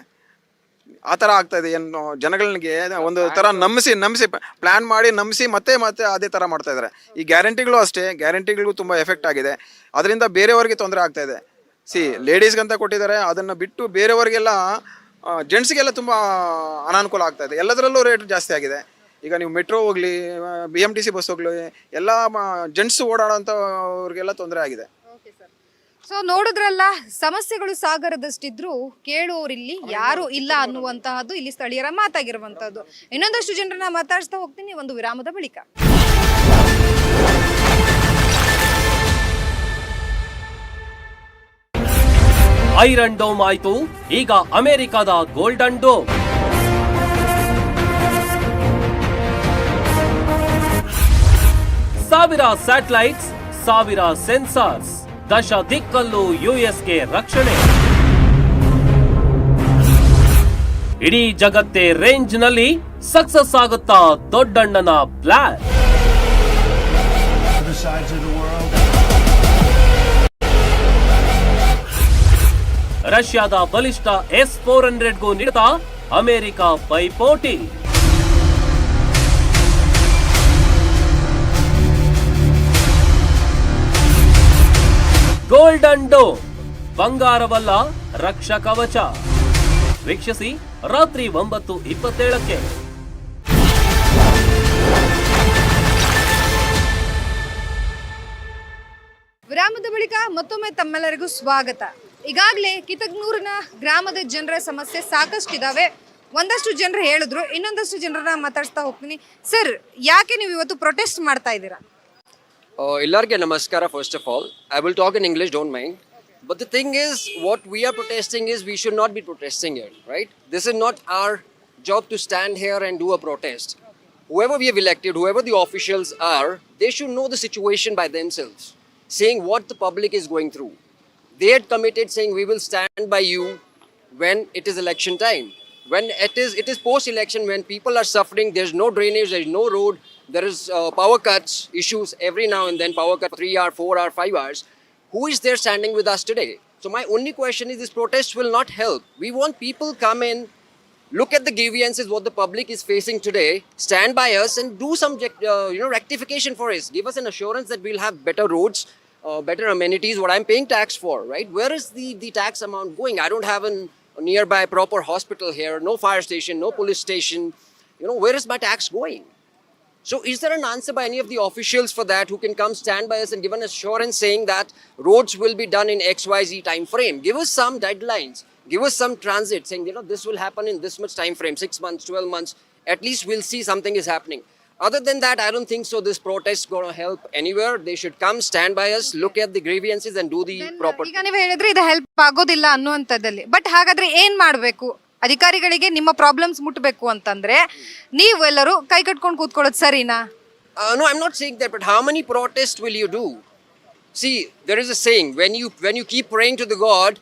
ಆ ಥರ ಆಗ್ತಾ ಇದೆ ಏನು ಜನಗಳಿಗೆ ಒಂದು ಥರ ನಂಬಿಸಿ ನಂಬಿಸಿ ಪ್ಲ್ಯಾನ್ ಮಾಡಿ ನಂಬಿಸಿ ಮತ್ತೆ ಮತ್ತೆ ಅದೇ ಥರ ಮಾಡ್ತಾ ಇದ್ದಾರೆ. ಈ ಗ್ಯಾರಂಟಿಗಳು ಅಷ್ಟೇ ಗ್ಯಾರಂಟಿಗಳಿಗೂ ತುಂಬ ಎಫೆಕ್ಟ್ ಆಗಿದೆ. ಅದರಿಂದ ಬೇರೆಯವ್ರಿಗೆ ತೊಂದರೆ ಆಗ್ತಾ ಇದೆ. ಸಿ ಲೇಡೀಸ್ಗಂತ ಕೊಟ್ಟಿದ್ದಾರೆ ಅದನ್ನು ಬಿಟ್ಟು ಬೇರೆಯವರಿಗೆಲ್ಲ ಜೆಂಟ್ಸ್ಗೆಲ್ಲ ತುಂಬ ಅನಾನುಕೂಲ ಆಗ್ತಾ ಇದೆ. ಎಲ್ಲದರಲ್ಲೂ ರೇಟ್ ಜಾಸ್ತಿ ಆಗಿದೆ. ಈಗ ನೀವು ಮೆಟ್ರೋ ಹೋಗ್ಲಿ B M T C bus ಹೋಗ್ಲಿ ಎಲ್ಲ ಜೆಂಟ್ಸ್ ಓಡಾಡೋಂಥವ್ರಿಗೆಲ್ಲ ತೊಂದರೆ ಆಗಿದೆ. ಸೊ ನೋಡಿದ್ರಲ್ಲ ಸಮಸ್ಯೆಗಳು ಸಾಗರದಷ್ಟಿದ್ರು ಕೇಳುವವರಿಲ್ಲಿ ಯಾರು ಇಲ್ಲ ಅನ್ನುವಂತಹದ್ದು ಇಲ್ಲಿ ಸ್ಥಳೀಯರ ಮಾತಾಗಿರುವಂತಹದ್ದು. ಇನ್ನೊಂದಷ್ಟು ಜನರನ್ನ ಮಾತಾಡಿಸ್ತಾ ಹೋಗ್ತೀನಿ ಒಂದು ವಿರಾಮದ ಬಳಿಕ. ಐರನ್ ಡೋಮ್ ಆಯ್ತು ಈಗ ಅಮೆರಿಕದ ಗೋಲ್ಡನ್ ಡೋಮ್. ಸಾವಿರ ಸ್ಯಾಟಲೈಟ್ಸ್ ಸಾವಿರ ಸೆನ್ಸಾರ್ಸ್ ದಶ ದಿಕ್ಕಲ್ಲೂ ಯುಎಸ್ಗೆ ರಕ್ಷಣೆ. ಇಡೀ ಜಗತ್ತೇ ರೇಂಜ್ನಲ್ಲಿ ಸಕ್ಸಸ್ ಆಗುತ್ತಾ ದೊಡ್ಡಣ್ಣನ ಪ್ಲಾನ್. ರಷ್ಯಾದ ಬಲಿಷ್ಠ ಎಸ್ ಫೋರ್ ಹಂಡ್ರೆಡ್ಗೂ ನೀಡುತ್ತಾ ಅಮೆರಿಕ ಪೈಪೋಟಿ. ಗೋಲ್ಡನ್ ಡೋ, ಬಂಗಾರವಲ್ಲ ರಕ್ಷ ಕವಚ ವೀಕ್ಷಿಸಿ ರಾತ್ರಿ ಒಂಬತ್ತು ಇಪ್ಪತ್ತೇಳಕ್ಕೆ. ವಿರಾಮದ ಬಳಿಕ ಮತ್ತೊಮ್ಮೆ ತಮ್ಮೆಲ್ಲರಿಗೂ ಸ್ವಾಗತ. ಈಗಾಗಲೇ ಕಿತಗ್ನೂರಿನ ಗ್ರಾಮದ ಜನರ ಸಮಸ್ಯೆ ಸಾಕಷ್ಟು ಇದಾವೆ ಒಂದಷ್ಟು ಜನರು ಹೇಳಿದ್ರು, ಇನ್ನೊಂದಷ್ಟು ಜನರನ್ನ ಮಾತಾಡ್ಸ್ತಾ ಹೋಗ್ತೀನಿ. ಸರ್, ಯಾಕೆ ನೀವು ಇವತ್ತು ಪ್ರೊಟೆಸ್ಟ್ ಮಾಡ್ತಾ ಇದ್ದೀರಾ? ಎಲ್ಲರಿಗೆ ನಮಸ್ಕಾರ first of all I will talk in English don't mind but the thing is what we are protesting is we should not be protesting it right this is not our job to stand here and do a protest whoever we have elected, whoever the officials are, they should know the situation by themselves, saying what the public is going through. They had committed saying we will stand by you when it is election time. When it is it is post-election when people are suffering, there's no drainage, there's no road, there is uh, power cuts issues every now and then, power cut three hour, four hour, five hours. Who is there standing with us today? So my only question is this protest will not help. We want people come in, look at the grievances what the public is facing today stand by us and do some uh, you know rectification for us give us an assurance that we'll have better roads uh, better amenities what i'm paying tax for right where is the the tax amount going i don't have an, nearby proper hospital here no fire station no police station you know where is my tax going so is there an answer by any of the officials for that who can come stand by us and give an assurance saying that roads will be done in XYZ time frame? Give us some deadlines. Give us some transit saying, you know, this will happen in this much time frame, six months, 12 months. At least we'll see something is happening. Other than that, I don't think so. This protest going to help anywhere. They should come, stand by us, look at the grievances, and do the proper. ಈಗ ನೀವು ಹೇಳಿದ್ರೆ ಇದು help ಆಗೋದಿಲ್ಲ ಅನ್ನುವಂಥದ್ದಲ್ಲಿ but ಹಾಗಾದ್ರೆ ಏನ್ ಮಾಡ್ಬೇಕು ಅಧಿಕಾರಿಗಳಿಗೆ ನಿಮ್ಮ ಪ್ರಾಬ್ಲಮ್ಸ್ ಮುಟ್ಬೇಕು ಅಂತಂದ್ರೆ ನೀವೆಲ್ಲರೂ ಕೈ ಕಟ್ಕೊಂಡು ಕೂತ್ಕೊಳ್ಳೋದು ಸರಿನಾ Uh, no, I'm not saying that, but how many protests will you do? See, there is a saying when you when you keep praying to the God,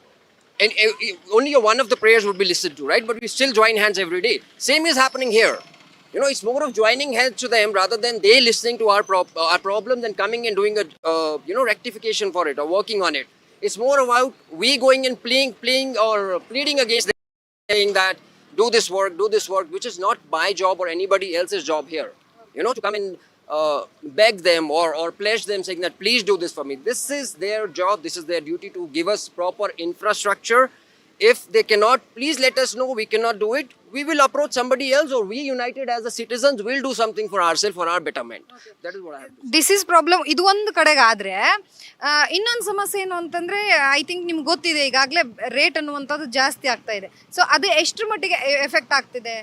and uh, only one of the prayers would be listened to, right? But we still join hands every day. Same is happening here. You know, it's more of joining hands to them rather than they listening to our prob- uh, our problems and coming and doing a uh, you know rectification for it or working on it. It's more about we going and playing, playing or pleading against them, saying that do this work, do this work, which is not my job or anybody else's job here. You know, to come and uh, beg them or, or pledge them saying that please do this for me. This is their job, this is their duty to give us proper infrastructure. If they cannot, please let us know we cannot do it. We will approach somebody else or we united as the citizens will do something for ourselves, for our betterment. That is what I have to say. Is problem ಇದು ಒಂದು ಕಡೆಗೆ ಆದ್ರೆ ಇನ್ನೊಂದು ಸಮಸ್ಯೆ ಏನು ಅಂತಂದರೆ I think ನಿಮ್ಗೆ ಗೊತ್ತಿದೆ ಈಗಾಗಲೇ ರೇಟ್ ಅನ್ನುವಂಥದ್ದು ಜಾಸ್ತಿ ಆಗ್ತಾ ಇದೆ ಸೊ ಅದು ಎಷ್ಟು ಮಟ್ಟಿಗೆ ಎಫೆಕ್ಟ್ ಆಗ್ತಿದೆ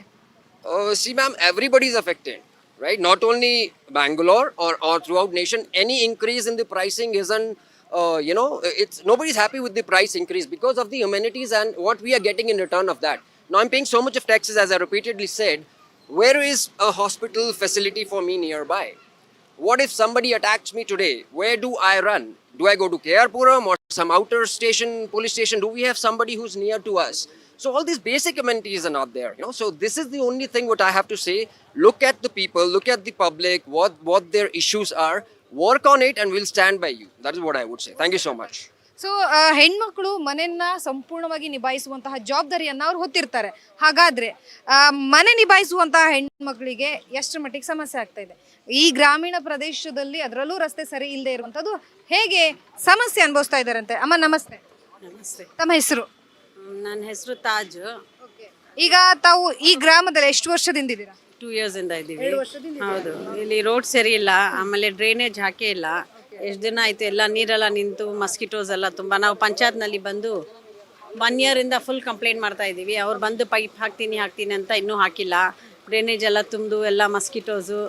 Uh, see, ma'am, everybody is affected, right? Not only Bangalore or, or throughout nation. Any increase in the pricing isn't, uh, you know, it's nobody's happy with the price increase because of the amenities and what we are getting in return of that. Now, I'm paying so much of taxes, as I repeatedly said. Where is a hospital facility for me nearby? What if somebody attacks me today? Where do I run? Do I go to Kerpuram or some outer station, police station? Do we have somebody who's near to us? So all these basic amenities are not there. You know, so this is the only thing what I have to say. Look at the people, look at the public, what what their issues are. Work on it, and we'll stand by you. That is what I would say. Thank you so much. So ಹೆಣ್ಮಕ್ಳು ಮನೆಯನ್ನ ಸಂಪೂರ್ಣವಾಗಿ ನಿಭಾಯಿಸುವಂತಹ ಜವಾಬ್ದಾರಿಯನ್ನ ಅವ್ರು ಹೊತ್ತಿರ್ತಾರೆ. ಹಾಗಾದ್ರೆ ಆ, ಮನೆ ನಿಭಾಯಿಸುವಂತಹ ಹೆಣ್ಮಕ್ಳಿಗೆ ಎಷ್ಟು ಮಟ್ಟಿಗೆ ಸಮಸ್ಯೆ ಆಗ್ತಾ ಇದೆ? ಈ ಗ್ರಾಮೀಣ ಪ್ರದೇಶದಲ್ಲಿ ಅದರಲ್ಲೂ ರಸ್ತೆ ಸರಿ ಇಲ್ಲದೆ ಇರುವಂತದ್ದು ಹೇಗೆ ಸಮಸ್ಯೆ ಅನುಭವಿಸ್ತಾ ಇದ್ದಾರಂತೆ? ಅಮ್ಮ ನಮಸ್ತೆ. ನಮಸ್ತೆ. ತಮ್ಮ ಹೆಸರು? ನನ್ನ ಹೆಸರು ತಾಜು. ಈಗ ತಾವು ಈ ಗ್ರಾಮದಲ್ಲಿ ಎಷ್ಟು ವರ್ಷದಿಂದ ಇದ್ದೀರಾ? ಟೂ ಇಯರ್ಸ್ ಇಂದ ಇದ್ದೀವಿ. ಹೌದು. ಇಲ್ಲಿ ರೋಡ್ ಸರಿ ಇಲ್ಲ ಆಮೇಲೆ ಡ್ರೈನೇಜ್ ಹಾಕೇ ಇಲ್ಲ. ಎಷ್ಟು ದಿನ ಆಯ್ತು ಎಲ್ಲ ನೀರೆಲ್ಲ ನಿಂತು ಮಸ್ಕಿಟೋಸ್ ಎಲ್ಲ ತುಂಬ. ನಾವು ಪಂಚಾಯತ್ನಲ್ಲಿ ಬಂದು ಒನ್ ಇಯರಿಂದ ಫುಲ್ ಕಂಪ್ಲೇಂಟ್ ಮಾಡ್ತಾ ಇದ್ದೀವಿ. ಅವ್ರು ಬಂದು ಪೈಪ್ ಹಾಕ್ತೀನಿ ಹಾಕ್ತೀನಿ ಅಂತ ಇನ್ನೂ ಹಾಕಿಲ್ಲ. ಡ್ರೈನೇಜ್ ಎಲ್ಲ ತುಂಬಿದು ಎಲ್ಲ ಮಸ್ಕಿಟೋಸು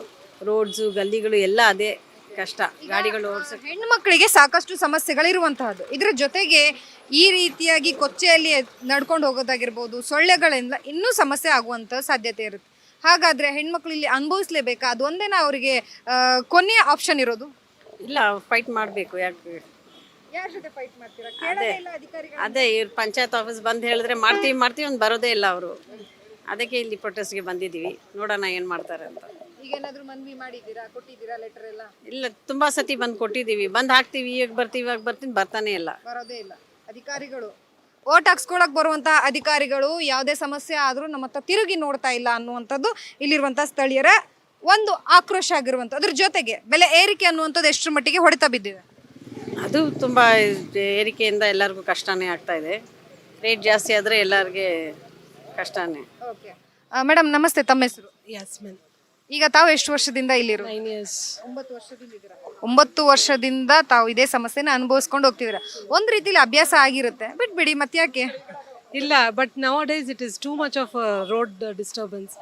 ರೋಡ್ಸು ಗಲ್ಲಿಗಳು ಎಲ್ಲ ಅದೇ ಕಷ್ಟ. ಗಾಡಿಗಳು ಓಡಿಸೋಕೆ ಹೆಣ್ಣು ಮಕ್ಕಳಿಗೆ ಸಾಕಷ್ಟು ಸಮಸ್ಯೆಗಳಿರುವಂತಹದ್ದು. ಇದರ ಜೊತೆಗೆ ಈ ರೀತಿಯಾಗಿ ಕೊಚ್ಚೆಯಲ್ಲಿ ನಡ್ಕೊಂಡು ಹೋಗೋದಾಗಿರ್ಬೋದು ಸೊಳ್ಳೆಗಳಿಂದ ಇನ್ನೂ ಸಮಸ್ಯೆ ಆಗುವಂಥ ಸಾಧ್ಯತೆ ಇರುತ್ತೆ. ಹಾಗಾದ್ರೆ ಹೆಣ್ಮಕ್ಳು ಇಲ್ಲಿ ಅನುಭವಿಸ್ಲೇಬೇಕಾ? ಅದು ಒಂದೇನ ಅವರಿಗೆ ಕೊನೆಯ ಆಪ್ಷನ್ ಇರೋದು? ಇಲ್ಲ ಫೈಟ್ ಮಾಡಬೇಕು ಯಾಕೆ? ಯಾರ ಜೊತೆ ಫೈಟ್ ಮಾಡ್ತೀರಾ? ಅದೇ ಅದೇ ಇವ್ರು ಪಂಚಾಯತ್ ಆಫೀಸ್ ಬಂದು ಹೇಳಿದ್ರೆ ಮಾಡ್ತೀವಿ ಮಾಡ್ತೀವಿ ಒಂದು ಬರೋದೇ ಇಲ್ಲ ಅವರು. ಅದಕ್ಕೆ ಇಲ್ಲಿ ಪ್ರೊಟೆಸ್ಟ್ಗೆ ಬಂದಿದ್ದೀವಿ. ನೋಡೋಣ ಏನು ಮಾಡ್ತಾರೆ ಅಂತ. ಈಗೇನಾದರೂ ಮನವಿ ಮಾಡಿದ್ದೀರಾ? ಕೊಟ್ಟಿದ್ದೀರಾ ಲೆಟರ್ ಎಲ್ಲ? ಇಲ್ಲ ತುಂಬ ಸತಿ ಬಂದು ಕೊಟ್ಟಿದ್ದೀವಿ. ಬಂದು ಹಾಕ್ತೀವಿ ಈಗ ಬರ್ತೀವಿ ಇವಾಗ ಬರ್ತೀನಿ ಬರ್ತಾನೆ ಇಲ್ಲ. ಬರೋದೇ ಇಲ್ಲ. ಅಧಿಕಾರಿಗಳು ಓಟ್ ಹಾಕ್ಸ್ಕೊಳಕ್ ಬರುವಂತ ಅಧಿಕಾರಿಗಳು ಯಾವುದೇ ಸಮಸ್ಯೆ ಆದರೂ ನಮ್ಮ ಹತ್ರ ತಿರುಗಿ ನೋಡ್ತಾ ಇಲ್ಲ ಅನ್ನುವಂಥದ್ದು ಇಲ್ಲಿರುವಂತ ಸ್ಥಳೀಯರ ಒಂದು ಆಕ್ರೋಶ ಆಗಿರುವಂತ ಅದ್ರ ಜೊತೆಗೆ ಬೆಲೆ ಏರಿಕೆ ಅನ್ನುವಂಥದ್ದು ಎಷ್ಟರ ಮಟ್ಟಿಗೆ ಹೊಡೆತ ಬಿದ್ದಿದೆ? ಅದು ತುಂಬ ಏರಿಕೆಯಿಂದ ಎಲ್ಲರಿಗೂ ಕಷ್ಟನೇ ಆಗ್ತಾ ಇದೆ. ರೇಟ್ ಜಾಸ್ತಿ ಆದರೆ ಎಲ್ಲರಿಗೆ ಕಷ್ಟನೇ. ಓಕೆ ಮೇಡಮ್ ನಮಸ್ತೆ ತಮ್ಮ ಹೆಸರು? ಯಾಸ್ಮಿನ್ ಈಗ ತಾವು ಎಷ್ಟು ವರ್ಷದಿಂದ ಇಲ್ಲಿರು? ನೈನ್ ಇಯರ್ಸ್ ಒಂಬತ್ತು ವರ್ಷದಿಂದ ಇದ್ದೀರಾ? ಒಂಬತ್ತು ವರ್ಷದಿಂದ ತಾವು ಇದೇ ಸಮಸ್ಯೆನ ಅನುಭವಿಸ್ಕೊಂಡು ಹೋಗ್ತಿದ್ದೀರಾ ಒಂದ್ ರೀತಿಲಿ ಅಭ್ಯಾಸ ಆಗಿರುತ್ತೆ. ಬಿಟ್ಬಿಡಿ ಮತ್ತ್ಯಾಕೆ? ಇಲ್ಲ but nowadays it is too much of road disturbance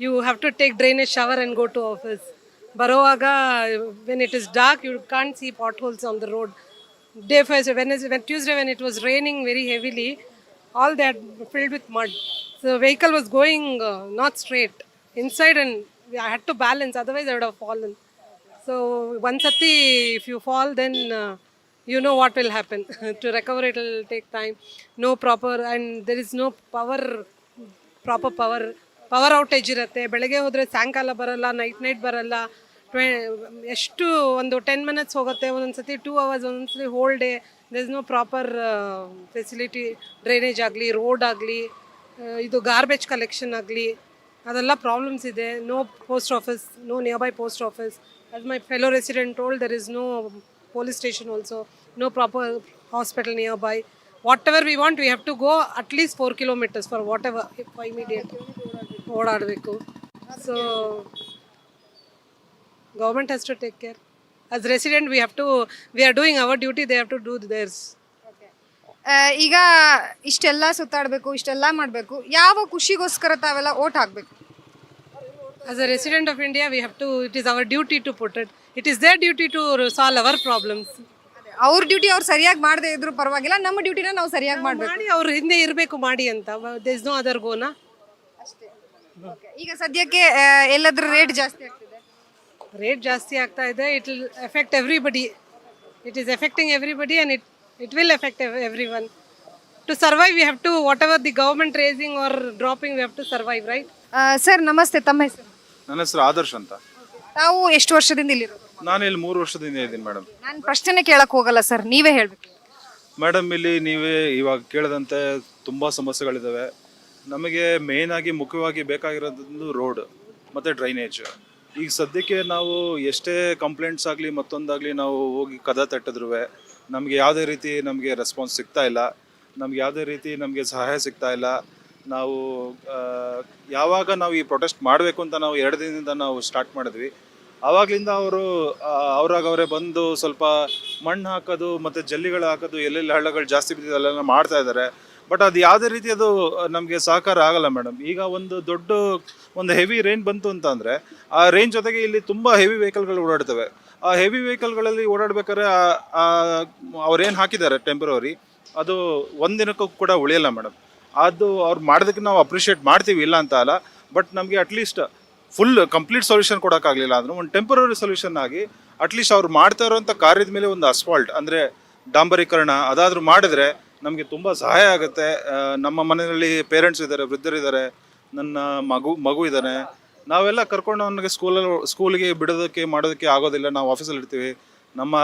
you have to take drainage shower and go to office ಬರೋವಾಗ when it is dark you can't see potholes on the road day five when is when Tuesday when it was raining very heavily all that filled with mud so vehicle was going not straight inside and I had to balance otherwise I would have so So one sati, if you fall, then uh, you know what will happen. *laughs* to recover, it will take time. No proper, and there is no power, proper power. Power outage ಇರುತ್ತೆ ಬೆಳಗ್ಗೆ ಹೋದರೆ ಸಾಯಂಕಾಲ ಬರಲ್ಲ night night ಬರಲ್ಲ ಟ್ವೆ ಎಷ್ಟು ಒಂದು ten minutes ಹೋಗುತ್ತೆ ಒಂದೊಂದು ಸತಿ ಟೂ ಅವರ್ಸ್ ಒಂದೊಂದು ಸತಿ whole day there is no proper facility drainage ಆಗಲಿ ರೋಡ್ ಆಗಲಿ ಇದು ಗಾರ್ಬೇಜ್ ಕಲೆಕ್ಷನ್ ಆಗಲಿ ಅದೆಲ್ಲ ಪ್ರಾಬ್ಲಮ್ಸ್ ಇದೆ. No post office no nearby post office as my fellow resident told there is no police station also no proper hospital nearby whatever we want we have to go at least four kilometres for whatever immediate ಓಡಾಡಬೇಕು. So government has to take care as resident we have to we are doing our duty they have to do there's ಈಗ ಇಷ್ಟೆಲ್ಲ ಸುತ್ತಾಡಬೇಕು, ಇಷ್ಟೆಲ್ಲ ಮಾಡಬೇಕು, ಯಾವ ಖುಷಿಗೋಸ್ಕರ ತಾವೆಲ್ಲ vote ಹಾಕಬೇಕು? As a resident of India, we have to, it is our duty to put it. It is their duty to solve our problems. ಅವ್ರ duty ಅವ್ರು ಸರಿಯಾಗಿ ಮಾಡದೇ ಇದ್ರು ಪರವಾಗಿಲ್ಲ ನಮ್ಮ ಡ್ಯೂಟಿನ ನಾವು ಸರಿಯಾಗಿ ಮಾಡಬೇಕು. ಮಾಡಿ ಅವ್ರ ಹಿಂದೆ ಇರಬೇಕು ಮಾಡಿ ಅಂತ. There is no other gonna ಈಗ ಸದ್ಯಕ್ಕೆ ಎಲ್ಲದ್ರ ರೇಟ್ ಜಾಸ್ತಿ ಆಗ್ತಿದೆ? ರೇಟ್ ಜಾಸ್ತಿ ಆಗ್ತಾ ಇದೆ. It will affect everybody it is affecting everybody and it it will affect every one to survive we have to whatever the government raising or dropping we have to survive right sir ನಮಸ್ತೆ. ತಮ್ಮ ಹೆಸರು? ನನ್ನ ಹೆಸರು ಆದರ್ಶ್ ಅಂತ. ತಾವು ಎಷ್ಟು ವರ್ಷದಿಂದ ಇಲ್ಲಿರೋದು? ನಾನು ಇಲ್ಲಿ ಮೂರು ವರ್ಷದಿಂದ ಇದ್ದೀನಿ ಮೇಡಮ್. ನಾನು ಪ್ರಶ್ನೆ ಕೇಳಕ್ ಹೋಗಲ್ಲ ಸರ್ ನೀವೇ ಹೇಳ್ಬೇಕು. ಮೇಡಮ್ ಇಲ್ಲಿ ನೀವೇ ಇವಾಗ ಕೇಳಿದಂತೆ ತುಂಬ ಸಮಸ್ಯೆಗಳಿದ್ದಾವೆ ನಮಗೆ ಮೇನ್ ಆಗಿ ಮುಖ್ಯವಾಗಿ ಬೇಕಾಗಿರೋದು ರೋಡ್ ಮತ್ತು ಡ್ರೈನೇಜ್ ಈಗ ಸದ್ಯಕ್ಕೆ ನಾವು ಎಷ್ಟೇ ಕಂಪ್ಲೇಂಟ್ಸ್ ಆಗಲಿ ಮತ್ತೊಂದಾಗಲಿ ನಾವು ಹೋಗಿ ಕದ ತಟ್ಟಿದ್ರೂ ನಮಗೆ ಯಾವುದೇ ರೀತಿ ನಮಗೆ ರೆಸ್ಪಾನ್ಸ್ ಸಿಗ್ತಾ ಇಲ್ಲ. ನಮ್ಗೆ ಯಾವುದೇ ರೀತಿ ನಮಗೆ ಸಹಾಯ ಸಿಗ್ತಾ ಇಲ್ಲ. ನಾವು ಯಾವಾಗ ನಾವು ಈ ಪ್ರೊಟೆಸ್ಟ್ ಮಾಡಬೇಕು ಅಂತ ನಾವು ಎರಡು ದಿನದಿಂದ ನಾವು ಸ್ಟಾರ್ಟ್ ಮಾಡಿದ್ವಿ. ಆವಾಗಲಿಂದ ಅವರು ಅವ್ರಾಗ ಅವರೇ ಬಂದು ಸ್ವಲ್ಪ ಮಣ್ಣು ಹಾಕೋದು ಮತ್ತು ಜಲ್ಲಿಗಳು ಹಾಕೋದು ಎಲ್ಲೆಲ್ಲಿ ಹಳ್ಳಗಳು ಜಾಸ್ತಿ ಬಿದ್ದಿದೆ ಮಾಡ್ತಾ ಇದ್ದಾರೆ ಬಟ್ ಅದು ಯಾವುದೇ ರೀತಿ ಅದು ನಮಗೆ ಸಹಕಾರ ಆಗಲ್ಲ ಮೇಡಮ್ ಈಗ ಒಂದು ದೊಡ್ಡ ಒಂದು ಹೆವಿ ರೈನ್ ಬಂತು ಅಂತ ಅಂದರೆ, ಆ ರೈನ್ ಜೊತೆಗೆ ಇಲ್ಲಿ ತುಂಬ ಹೆವಿ ವೆಹಿಕಲ್ಗಳು ಓಡಾಡ್ತವೆ. ಆ ಹೆವಿ ವೆಹಿಕಲ್ಗಳಲ್ಲಿ ಓಡಾಡ್ಬೇಕಾದ್ರೆ ಅವ್ರೇನು ಹಾಕಿದ್ದಾರೆ ಟೆಂಪ್ರವರಿ ಅದು ಒಂದಿನಕ್ಕೂ ಕೂಡ ಉಳಿಯಲ್ಲ ಮೇಡಮ್ ಅದು ಅವ್ರು ಮಾಡೋದಕ್ಕೆ ನಾವು ಅಪ್ರಿಷಿಯೇಟ್ ಮಾಡ್ತೀವಿ, ಇಲ್ಲ ಅಂತ ಅಲ್ಲ. ಬಟ್ ನಮಗೆ at least full complete solution ಕೊಡೋಕ್ಕಾಗಲಿಲ್ಲ ಅಂದರೂ. ಒಂದು ಟೆಂಪರರಿ ಸೊಲ್ಯೂಷನ್ ಆಗಿ ಅಟ್ಲೀಸ್ಟ್ ಅವ್ರು ಮಾಡ್ತಾ ಇರೋಂಥ ಕಾರ್ಯದ ಮೇಲೆ ಒಂದು ಅಸ್ಫಾಲ್ಟ್ ಅಂದರೆ ಡಾಂಬರೀಕರಣ ಅದಾದರೂ ಮಾಡಿದ್ರೆ ನಮಗೆ ತುಂಬ ಸಹಾಯ ಆಗುತ್ತೆ. ನಮ್ಮ ಮನೆಯಲ್ಲಿ ಪೇರೆಂಟ್ಸ್ ಇದ್ದಾರೆ ವೃದ್ಧರಿದ್ದಾರೆ ನನ್ನ ಮಗು ಮಗು ಇದ್ದಾನೆ ನಾವೆಲ್ಲ ಕರ್ಕೊಂಡು ಅವನಿಗೆ ಸ್ಕೂಲಲ್ಲಿ ಸ್ಕೂಲಿಗೆ ಬಿಡೋದಕ್ಕೆ, ಮಾಡೋದಕ್ಕೆ ಆಗೋದಿಲ್ಲ. ನಾವು ಆಫೀಸಲ್ಲಿ ಇರ್ತೀವಿ. ನಮ್ಮ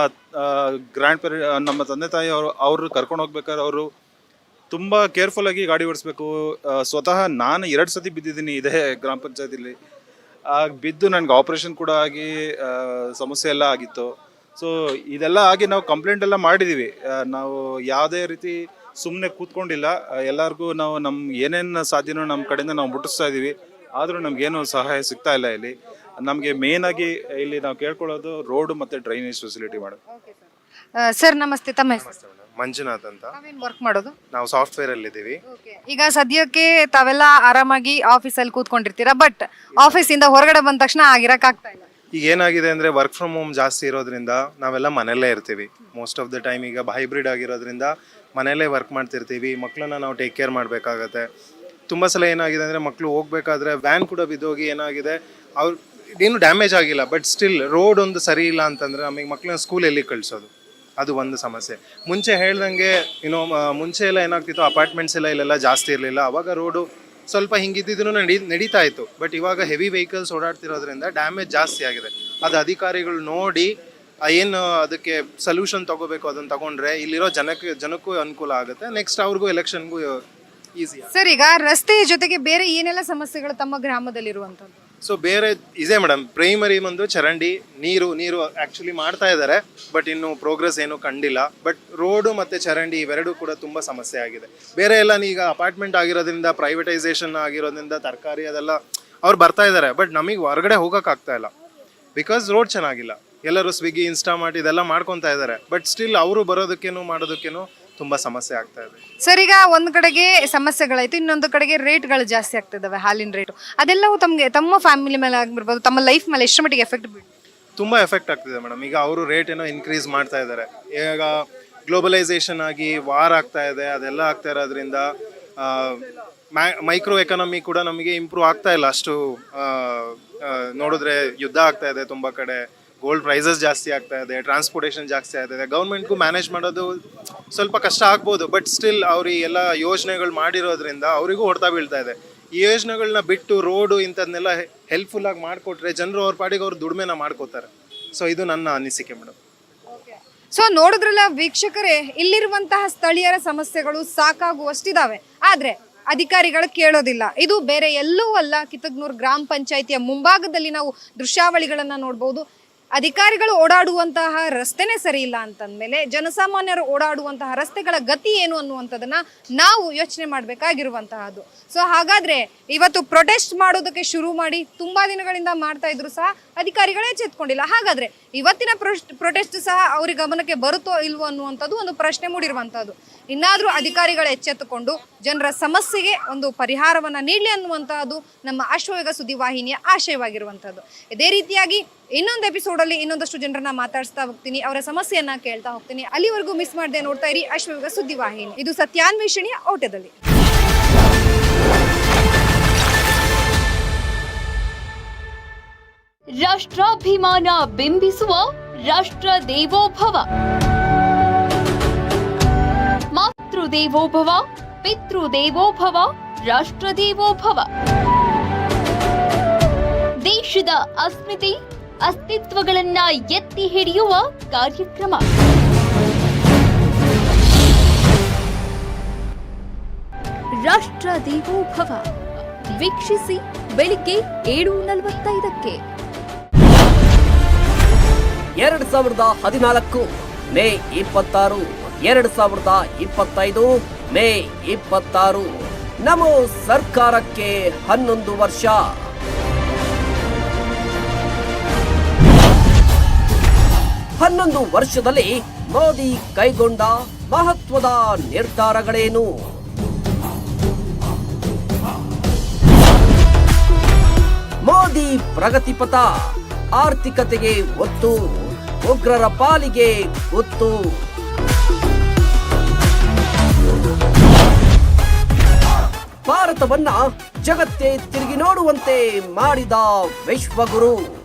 ಗ್ರ್ಯಾಂಡ್ ಪೇರೆ ನಮ್ಮ ತಂದೆ ತಾಯಿ ಅವರು ಅವರು ಕರ್ಕೊಂಡು ಹೋಗ್ಬೇಕಾದ್ರೆ ಅವರು ತುಂಬ ಕೇರ್ಫುಲ್ಲಾಗಿ ಗಾಡಿ ಓಡಿಸ್ಬೇಕು. ಸ್ವತಃ ನಾನು ಎರಡು ಸತಿ ಬಿದ್ದಿದ್ದೀನಿ ಇದೇ ಗ್ರಾಮ ಪಂಚಾಯತಿಲಿ. ಆಗ ಬಿದ್ದು ನನಗೆ ಆಪ್ರೇಷನ್ ಕೂಡ ಆಗಿ ಸಮಸ್ಯೆ ಎಲ್ಲ ಆಗಿತ್ತು. ಸೊ ಇದೆಲ್ಲ ಆಗಿ ನಾವು ಕಂಪ್ಲೇಂಟ್ ಎಲ್ಲ ಮಾಡಿದ್ದೀವಿ ನಾವು ಯಾವುದೇ ರೀತಿ ಸುಮ್ಮನೆ ಕೂತ್ಕೊಂಡಿಲ್ಲ. ಎಲ್ಲರಿಗೂ ನಾವು ನಮ್ಮ ಏನೇನು ಸಾಧ್ಯನೋ ನಮ್ಮ ಕಡೆಯಿಂದ ನಾವು ಮುಟ್ಟಿಸ್ತಾ ಇದ್ದೀವಿ ಆದರೂ ನಮಗೇನು ಸಹಾಯ ಸಿಗ್ತಾ ಇಲ್ಲ ಇಲ್ಲಿ. ನಮಗೆ ಮೇನ್ ಆಗಿ ಇಲ್ಲಿ ನಾವು ಕೇಳ್ಕೊಳ್ಳೋದು ರೋಡ್ ಮತ್ತು ಡ್ರೈನೇಜ್ ಫೆಸಿಲಿಟಿ ಮಾಡೋದು. ಸರ್ ನಮಸ್ತೆ. ತಮ್ಮ ಮಂಜುನಾಥ್ ಅಂತ. ವರ್ಕ್ ಮಾಡೋದು? ನಾವು ಸಾಫ್ಟ್ವೇರ್ ಅಲ್ಲಿ ಇದ್ದೀವಿ ಈಗ ಸದ್ಯಕ್ಕೆ ತಾವೆಲ್ಲ ಆರಾಮಾಗಿ ಆಫೀಸಲ್ಲಿ ಕೂತ್ಕೊಂಡಿರ್ತೀರಾ? ಬಟ್ ಆಫೀಸಿಂದ ಹೊರಗಡೆ ಬಂದ ತಕ್ಷಣ ಆಗಿರಕ್ ಆಗ್ತಾ ಇಲ್ಲ. ಈಗ ಏನಾಗಿದೆ ಅಂದ್ರೆ ವರ್ಕ್ ಫ್ರಮ್ ಹೋಮ್ ಜಾಸ್ತಿ ಇರೋದ್ರಿಂದ ನಾವೆಲ್ಲ ಮನೆಯಲ್ಲೇ ಇರ್ತೀವಿ. ಮೋಸ್ಟ್ ಆಫ್ ದ ಟೈಮ್ ಈಗ ಹೈಬ್ರಿಡ್ ಆಗಿರೋದ್ರಿಂದ ಮನೆಯಲ್ಲೇ ವರ್ಕ್ ಮಾಡ್ತಿರ್ತೀವಿ. ಮಕ್ಕಳನ್ನ ನಾವು ಟೇಕ್ ಕೇರ್ ಮಾಡಬೇಕಾಗತ್ತೆ. ತುಂಬ ಸಲ ಏನಾಗಿದೆ ಅಂದರೆ ಮಕ್ಕಳು ಹೋಗ್ಬೇಕಾದ್ರೆ ವ್ಯಾನ್ ಕೂಡ ಬಿದ್ದೋಗಿ ಏನಾಗಿದೆ ಅವ್ರು ಏನು ಡ್ಯಾಮೇಜ್ ಆಗಿಲ್ಲ. ಬಟ್ ಸ್ಟಿಲ್ ರೋಡ್ ಒಂದು ಸರಿ ಇಲ್ಲ ಅಂತಂದ್ರೆ ನಮಗೆ ಮಕ್ಕಳನ್ನ ಸ್ಕೂಲ್ ಎಲ್ಲಿ ಕಳಿಸೋದು? ಅದು ಒಂದು ಸಮಸ್ಯೆ. ಮುಂಚೆ ಹೇಳ್ದಂಗೆ ಏನೋ ಮುಂಚೆ ಎಲ್ಲ ಏನಾಗ್ತಿತ್ತು ಅಪಾರ್ಟ್ಮೆಂಟ್ಸ್ ಎಲ್ಲ ಇಲ್ಲೆಲ್ಲ ಜಾಸ್ತಿ ಇರಲಿಲ್ಲ. ಅವಾಗ ರೋಡು ಸ್ವಲ್ಪ ಹಿಂಗಿದ್ದಿದ್ರು ನಡಿ, ನಡೀತಾ ಇತ್ತು. ಬಟ್ ಇವಾಗ ಹೆವಿ ವೆಹಿಕಲ್ಸ್ ಓಡಾಡ್ತಿರೋದ್ರಿಂದ ಡ್ಯಾಮೇಜ್ ಜಾಸ್ತಿ ಆಗಿದೆ. ಅದು ಅಧಿಕಾರಿಗಳು ನೋಡಿ ಏನು ಅದಕ್ಕೆ ಸೊಲ್ಯೂಷನ್ ತಗೋಬೇಕು ಅದನ್ನು ತಗೊಂಡ್ರೆ ಇಲ್ಲಿರೋ ಜನಕ್ಕೆ, ಜನಕ್ಕೂ ಅನುಕೂಲ ಆಗುತ್ತೆ. ನೆಕ್ಸ್ಟ್ ಅವ್ರಿಗೂ ಎಲೆಕ್ಷನ್ಗೂ ಈಸಿ ಸರ್, ಈಗ ರಸ್ತೆ ಜೊತೆಗೆ ಬೇರೆ ಏನೆಲ್ಲ ಸಮಸ್ಯೆಗಳು ತಮ್ಮ ಗ್ರಾಮದಲ್ಲಿ ಇರುವಂತದ್ದು ಸೊ ಬೇರೆ ಇದೆ ಮೇಡಮ್ ಪ್ರೈಮರಿ ಒಂದು ಚರಂಡಿ, ನೀರು ನೀರು ಆ್ಯಕ್ಚುಲಿ ಮಾಡ್ತಾ ಇದ್ದಾರೆ ಬಟ್ ಇನ್ನು ಪ್ರೋಗ್ರೆಸ್ ಏನು ಕಂಡಿಲ್ಲ. ಬಟ್ ರೋಡು ಮತ್ತು ಚರಂಡಿ ಇವೆರಡೂ ಕೂಡ ತುಂಬ ಸಮಸ್ಯೆ ಆಗಿದೆ. ಬೇರೆ ಎಲ್ಲ ಈಗ ಅಪಾರ್ಟ್ಮೆಂಟ್ ಆಗಿರೋದ್ರಿಂದ ಪ್ರೈವೇಟೈಸೇಷನ್ ಆಗಿರೋದ್ರಿಂದ, ತರಕಾರಿ ಅದೆಲ್ಲ ಅವ್ರು ಬರ್ತಾ ಇದ್ದಾರೆ. ಬಟ್ ನಮಗೆ ಹೊರಗಡೆ ಹೋಗೋಕ್ಕಾಗ್ತಾ ಇಲ್ಲ. ಬಿಕಾಸ್ ರೋಡ್ ಚೆನ್ನಾಗಿಲ್ಲ. ಎಲ್ಲರೂ ಸ್ವಿಗ್ಗಿ ಇನ್ಸ್ಟಾಮಾರ್ಟ್ ಇದೆಲ್ಲ ಮಾಡ್ಕೊತಾ ಇದ್ದಾರೆ. ಬಟ್ ಸ್ಟಿಲ್ ಅವರು ಬರೋದಕ್ಕೇನು, ಮಾಡೋದಕ್ಕೇನು ತುಂಬ ಸಮಸ್ಯೆ ಆಗ್ತಾ ಇದೆ. ಸರ್ ಈಗ ಒಂದ್ ಕಡೆಗೆ ಸಮಸ್ಯೆಗಳಾಯ್ತು ಇನ್ನೊಂದು ಕಡೆಗೆ ರೇಟ್ಗಳು ಜಾಸ್ತಿ ಆಗ್ತಿದಾವೆ ಹಾಲಿನ ರೇಟ್ ಅದೆಲ್ಲವೂ ತಮಗೆ ತಮ್ಮ ಫ್ಯಾಮಿಲಿ ಮೇಲೆ ಆಗಿರ್ಬೋದು ತಮ್ಮ ಲೈಫ್ ಮೇಲೆ ಎಷ್ಟು ಮಟ್ಟಿಗೆ ಎಫೆಕ್ಟ್ ತುಂಬಾ ತುಂಬ ಎಫೆಕ್ಟ್ ಆಗ್ತಿದೆ ಮೇಡಮ್ ಈಗ ಅವರು ರೇಟ್ ಏನೋ ಇನ್ಕ್ರೀಸ್ ಮಾಡ್ತಾ ಇದ್ದಾರೆ ಈಗ ಗ್ಲೋಬಲೈಸೇಷನ್ ಆಗಿ ವಾರ್ ಆಗ್ತಾ ಇದೆ ಅದೆಲ್ಲ ಆಗ್ತಾ ಇರೋದ್ರಿಂದ ಮೈಕ್ರೋ ಎಕಾನಮಿ ಕೂಡ ನಮಗೆ ಇಂಪ್ರೂವ್ ಆಗ್ತಾ ಇಲ್ಲ. ಅಷ್ಟು ನೋಡಿದ್ರೆ ಯುದ್ಧ ಆಗ್ತಾ ಇದೆ ತುಂಬಾ ಕಡೆ. ಗೋಲ್ಡ್ ಪ್ರೈಸಸ್ ಜಾಸ್ತಿ ಆಗ್ತಾ ಇದೆ ಟ್ರಾನ್ಸ್ಪೋರ್ಟೇಷನ್ ಜಾಸ್ತಿ ಆಗ್ತಾ ಗೌರ್ಮೆಂಟ್ಗೂ ಮ್ಯಾನೇಜ್ ಮಾಡೋದು ಸ್ವಲ್ಪ ಕಷ್ಟ ಆಗ್ಬೋದು ಬಟ್ ಸ್ಟಿಲ್ ಅವ್ರು ಈ ಎಲ್ಲ ಯೋಜನೆಗಳು ಮಾಡಿರೋದ್ರಿಂದ ಅವರಿಗೂ ಹೊಡೆತ ಬೀಳ್ತಾ ಇದೆ. ಈ ಯೋಜನೆಗಳನ್ನ ಬಿಟ್ಟು ರೋಡು ಇಂಥದ್ನೆಲ್ಲ ಹೆಲ್ಪ್ಫುಲ್ ಆಗಿ ಮಾಡಿಕೊಟ್ರೆ ಜನರು ಅವ್ರ ಪಾಡಿಗೆ ಅವ್ರು ದುಡಿಮೆನ ಮಾಡ್ಕೋತಾರೆ. ಸೊ ಇದು ನನ್ನ ಅನಿಸಿಕೆ ಮೇಡಮ್ ಸೊ ನೋಡಿದ್ರಲ್ಲ ವೀಕ್ಷಕರೇ, ಇಲ್ಲಿರುವಂತಹ ಸ್ಥಳೀಯರ ಸಮಸ್ಯೆಗಳು ಸಾಕಾಗುವಷ್ಟಿದಾವೆ. ಆದ್ರೆ ಅಧಿಕಾರಿಗಳು ಕೇಳೋದಿಲ್ಲ. ಇದು ಬೇರೆ ಎಲ್ಲೂ ಅಲ್ಲ. ಕಿತಗ್ನೂರ್ ಗ್ರಾಮ ಪಂಚಾಯಿತಿಯ ಮುಂಭಾಗದಲ್ಲಿ ನಾವು ದೃಶ್ಯಾವಳಿಗಳನ್ನ ನೋಡ್ಬೋದು. ಅಧಿಕಾರಿಗಳು ಓಡಾಡುವಂತಹ ರಸ್ತೆನೇ ಸರಿ ಇಲ್ಲ ಅಂತಂದ್ಮೇಲೆ ಜನಸಾಮಾನ್ಯರು ಓಡಾಡುವಂತಹ ರಸ್ತೆಗಳ ಗತಿ ಏನು ಅನ್ನುವಂಥದ್ದನ್ನ ನಾವು ಯೋಚನೆ ಮಾಡಬೇಕಾಗಿರುವಂತಹದ್ದು. ಸೊ ಹಾಗಾದ್ರೆ ಇವತ್ತು ಪ್ರೊಟೆಸ್ಟ್ ಮಾಡೋದಕ್ಕೆ ಶುರು ಮಾಡಿ ತುಂಬಾ ದಿನಗಳಿಂದ ಮಾಡ್ತಾ ಇದ್ರು ಸಹ ಅಧಿಕಾರಿಗಳೇ ಚೆತ್ಕೊಂಡಿಲ್ಲ. ಹಾಗಾದ್ರೆ ಇವತ್ತಿನ ಪ್ರೊಟೆಸ್ಟ್ ಸಹ ಅವ್ರ ಗಮನಕ್ಕೆ ಬರುತ್ತೋ ಇಲ್ವೋ ಅನ್ನುವಂಥದ್ದು ಒಂದು ಪ್ರಶ್ನೆ ಮೂಡಿರುವಂತಹದ್ದು. ಇನ್ನಾದರೂ ಅಧಿಕಾರಿಗಳು ಎಚ್ಚೆತ್ತುಕೊಂಡು ಜನರ ಸಮಸ್ಯೆಗೆ ಒಂದು ಪರಿಹಾರವನ್ನ ನೀಡಲಿ ಅನ್ನುವಂತಹದ್ದು ನಮ್ಮ ಅಶ್ವಯುಗ ಸುದ್ದಿ ವಾಹಿನಿಯ ಆಶಯವಾಗಿರುವಂತಹದ್ದು. ಇದೇ ರೀತಿಯಾಗಿ ಇನ್ನೊಂದು ಎಪಿಸೋಡಲ್ಲಿ ಇನ್ನೊಂದಷ್ಟು ಜನರನ್ನ ಮಾತಾಡಿಸ್ತಾ ಹೋಗ್ತೀನಿ. ಅವರ ಸಮಸ್ಯೆಯನ್ನ ಕೇಳ್ತಾ ಹೋಗ್ತೀನಿ. ಅಲ್ಲಿವರೆಗೂ ಮಿಸ್ ಮಾಡದೆ ನೋಡ್ತಾ ಇರಿ ಸುದ್ದಿ ಸುದ್ದಿವಾಹಿನಿ ಇದು ಸತ್ಯಾನ್ವೇಷಣೆಯ ಓಟದಲ್ಲಿ. ರಾಷ್ಟ್ರಾಭಿಮಾನ ಬಿಂಬಿಸುವ ರಾಷ್ಟ್ರ ದೇವೋಭವ. ಮಾತೃ ದೇವೋಭವ ಪಿತೃ ದೇವೋಭವ ರಾಷ್ಟ್ರ ದೇವೋಭವ. ದೇಶದ ಅಸ್ಮಿತೆ ಅಸ್ತಿತ್ವಗಳನ್ನ ಎತ್ತಿ ಹಿಡಿಯುವ ಕಾರ್ಯಕ್ರಮ. ರಾಷ್ಟ್ರ ದೇವೋಭವ ವೀಕ್ಷಿಸಿ ಬೆಳಿಗ್ಗೆ ಏಳು ನಲವತ್ತೈದಕ್ಕೆ ಎರಡು ಸಾವಿರದ ಹದಿನಾಲ್ಕು ಮೇ ಇಪ್ಪತ್ತಾರು ಎರಡ್ ಸಾವಿರದ ಇಪ್ಪತ್ತೈದು ಮೇ ಇಪ್ಪತ್ತಾರು. ನಮೋ ಸರ್ಕಾರಕ್ಕೆ ಹನ್ನೊಂದು ವರ್ಷ. ಹನ್ನೊಂದು ವರ್ಷದಲ್ಲಿ ಮೋದಿ ಕೈಗೊಂಡ ಮಹತ್ವದ ನಿರ್ಧಾರಗಳೇನು? ಮೋದಿ ಪ್ರಗತಿಪಥ, ಆರ್ಥಿಕತೆಗೆ ಒತ್ತು, ಉಗ್ರರ ಪಾಲಿಗೆ ಒತ್ತು. ಭಾರತವನ್ನ ಜಗತ್ತೇ ತಿರುಗಿ ನೋಡುವಂತೆ ಮಾಡಿದ ವಿಶ್ವಗುರು.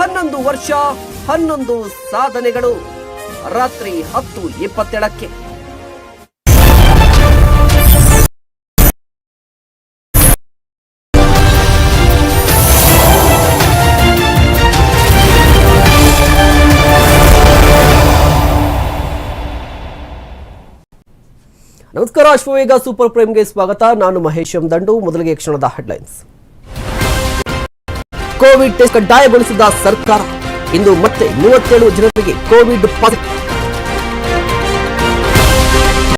ಹನ್ನೊಂದು ವರ್ಷ, ಹನ್ನೊಂದು ಸಾಧನೆಗಳು. ರಾತ್ರಿ ಹತ್ತು ಇಪ್ಪತ್ತೇಳಕ್ಕೆ. ನಮಸ್ಕಾರ ಅಶ್ವವೇಗ ಸೂಪರ್ ಪ್ರೇಮ್ಗೆ ಸ್ವಾಗತ. ನಾನು ಮಹೇಶ್ ಎಂ ದಂಡು. ಮೊದಲಿಗೆ ಕ್ಷಣದ ಹೆಡ್ಲೈನ್ಸ್ ಕೋವಿಡ್ ಟೆಸ್ಟ್ ಕಡ್ಡಾಯಗೊಳಿಸಿದ ಸರ್ಕಾರ. ಇಂದು ಮತ್ತೆ ಮೂವತ್ತೇಳು ಜನರಿಗೆ ಕೋವಿಡ್ ಪಾಸಿಟಿವ್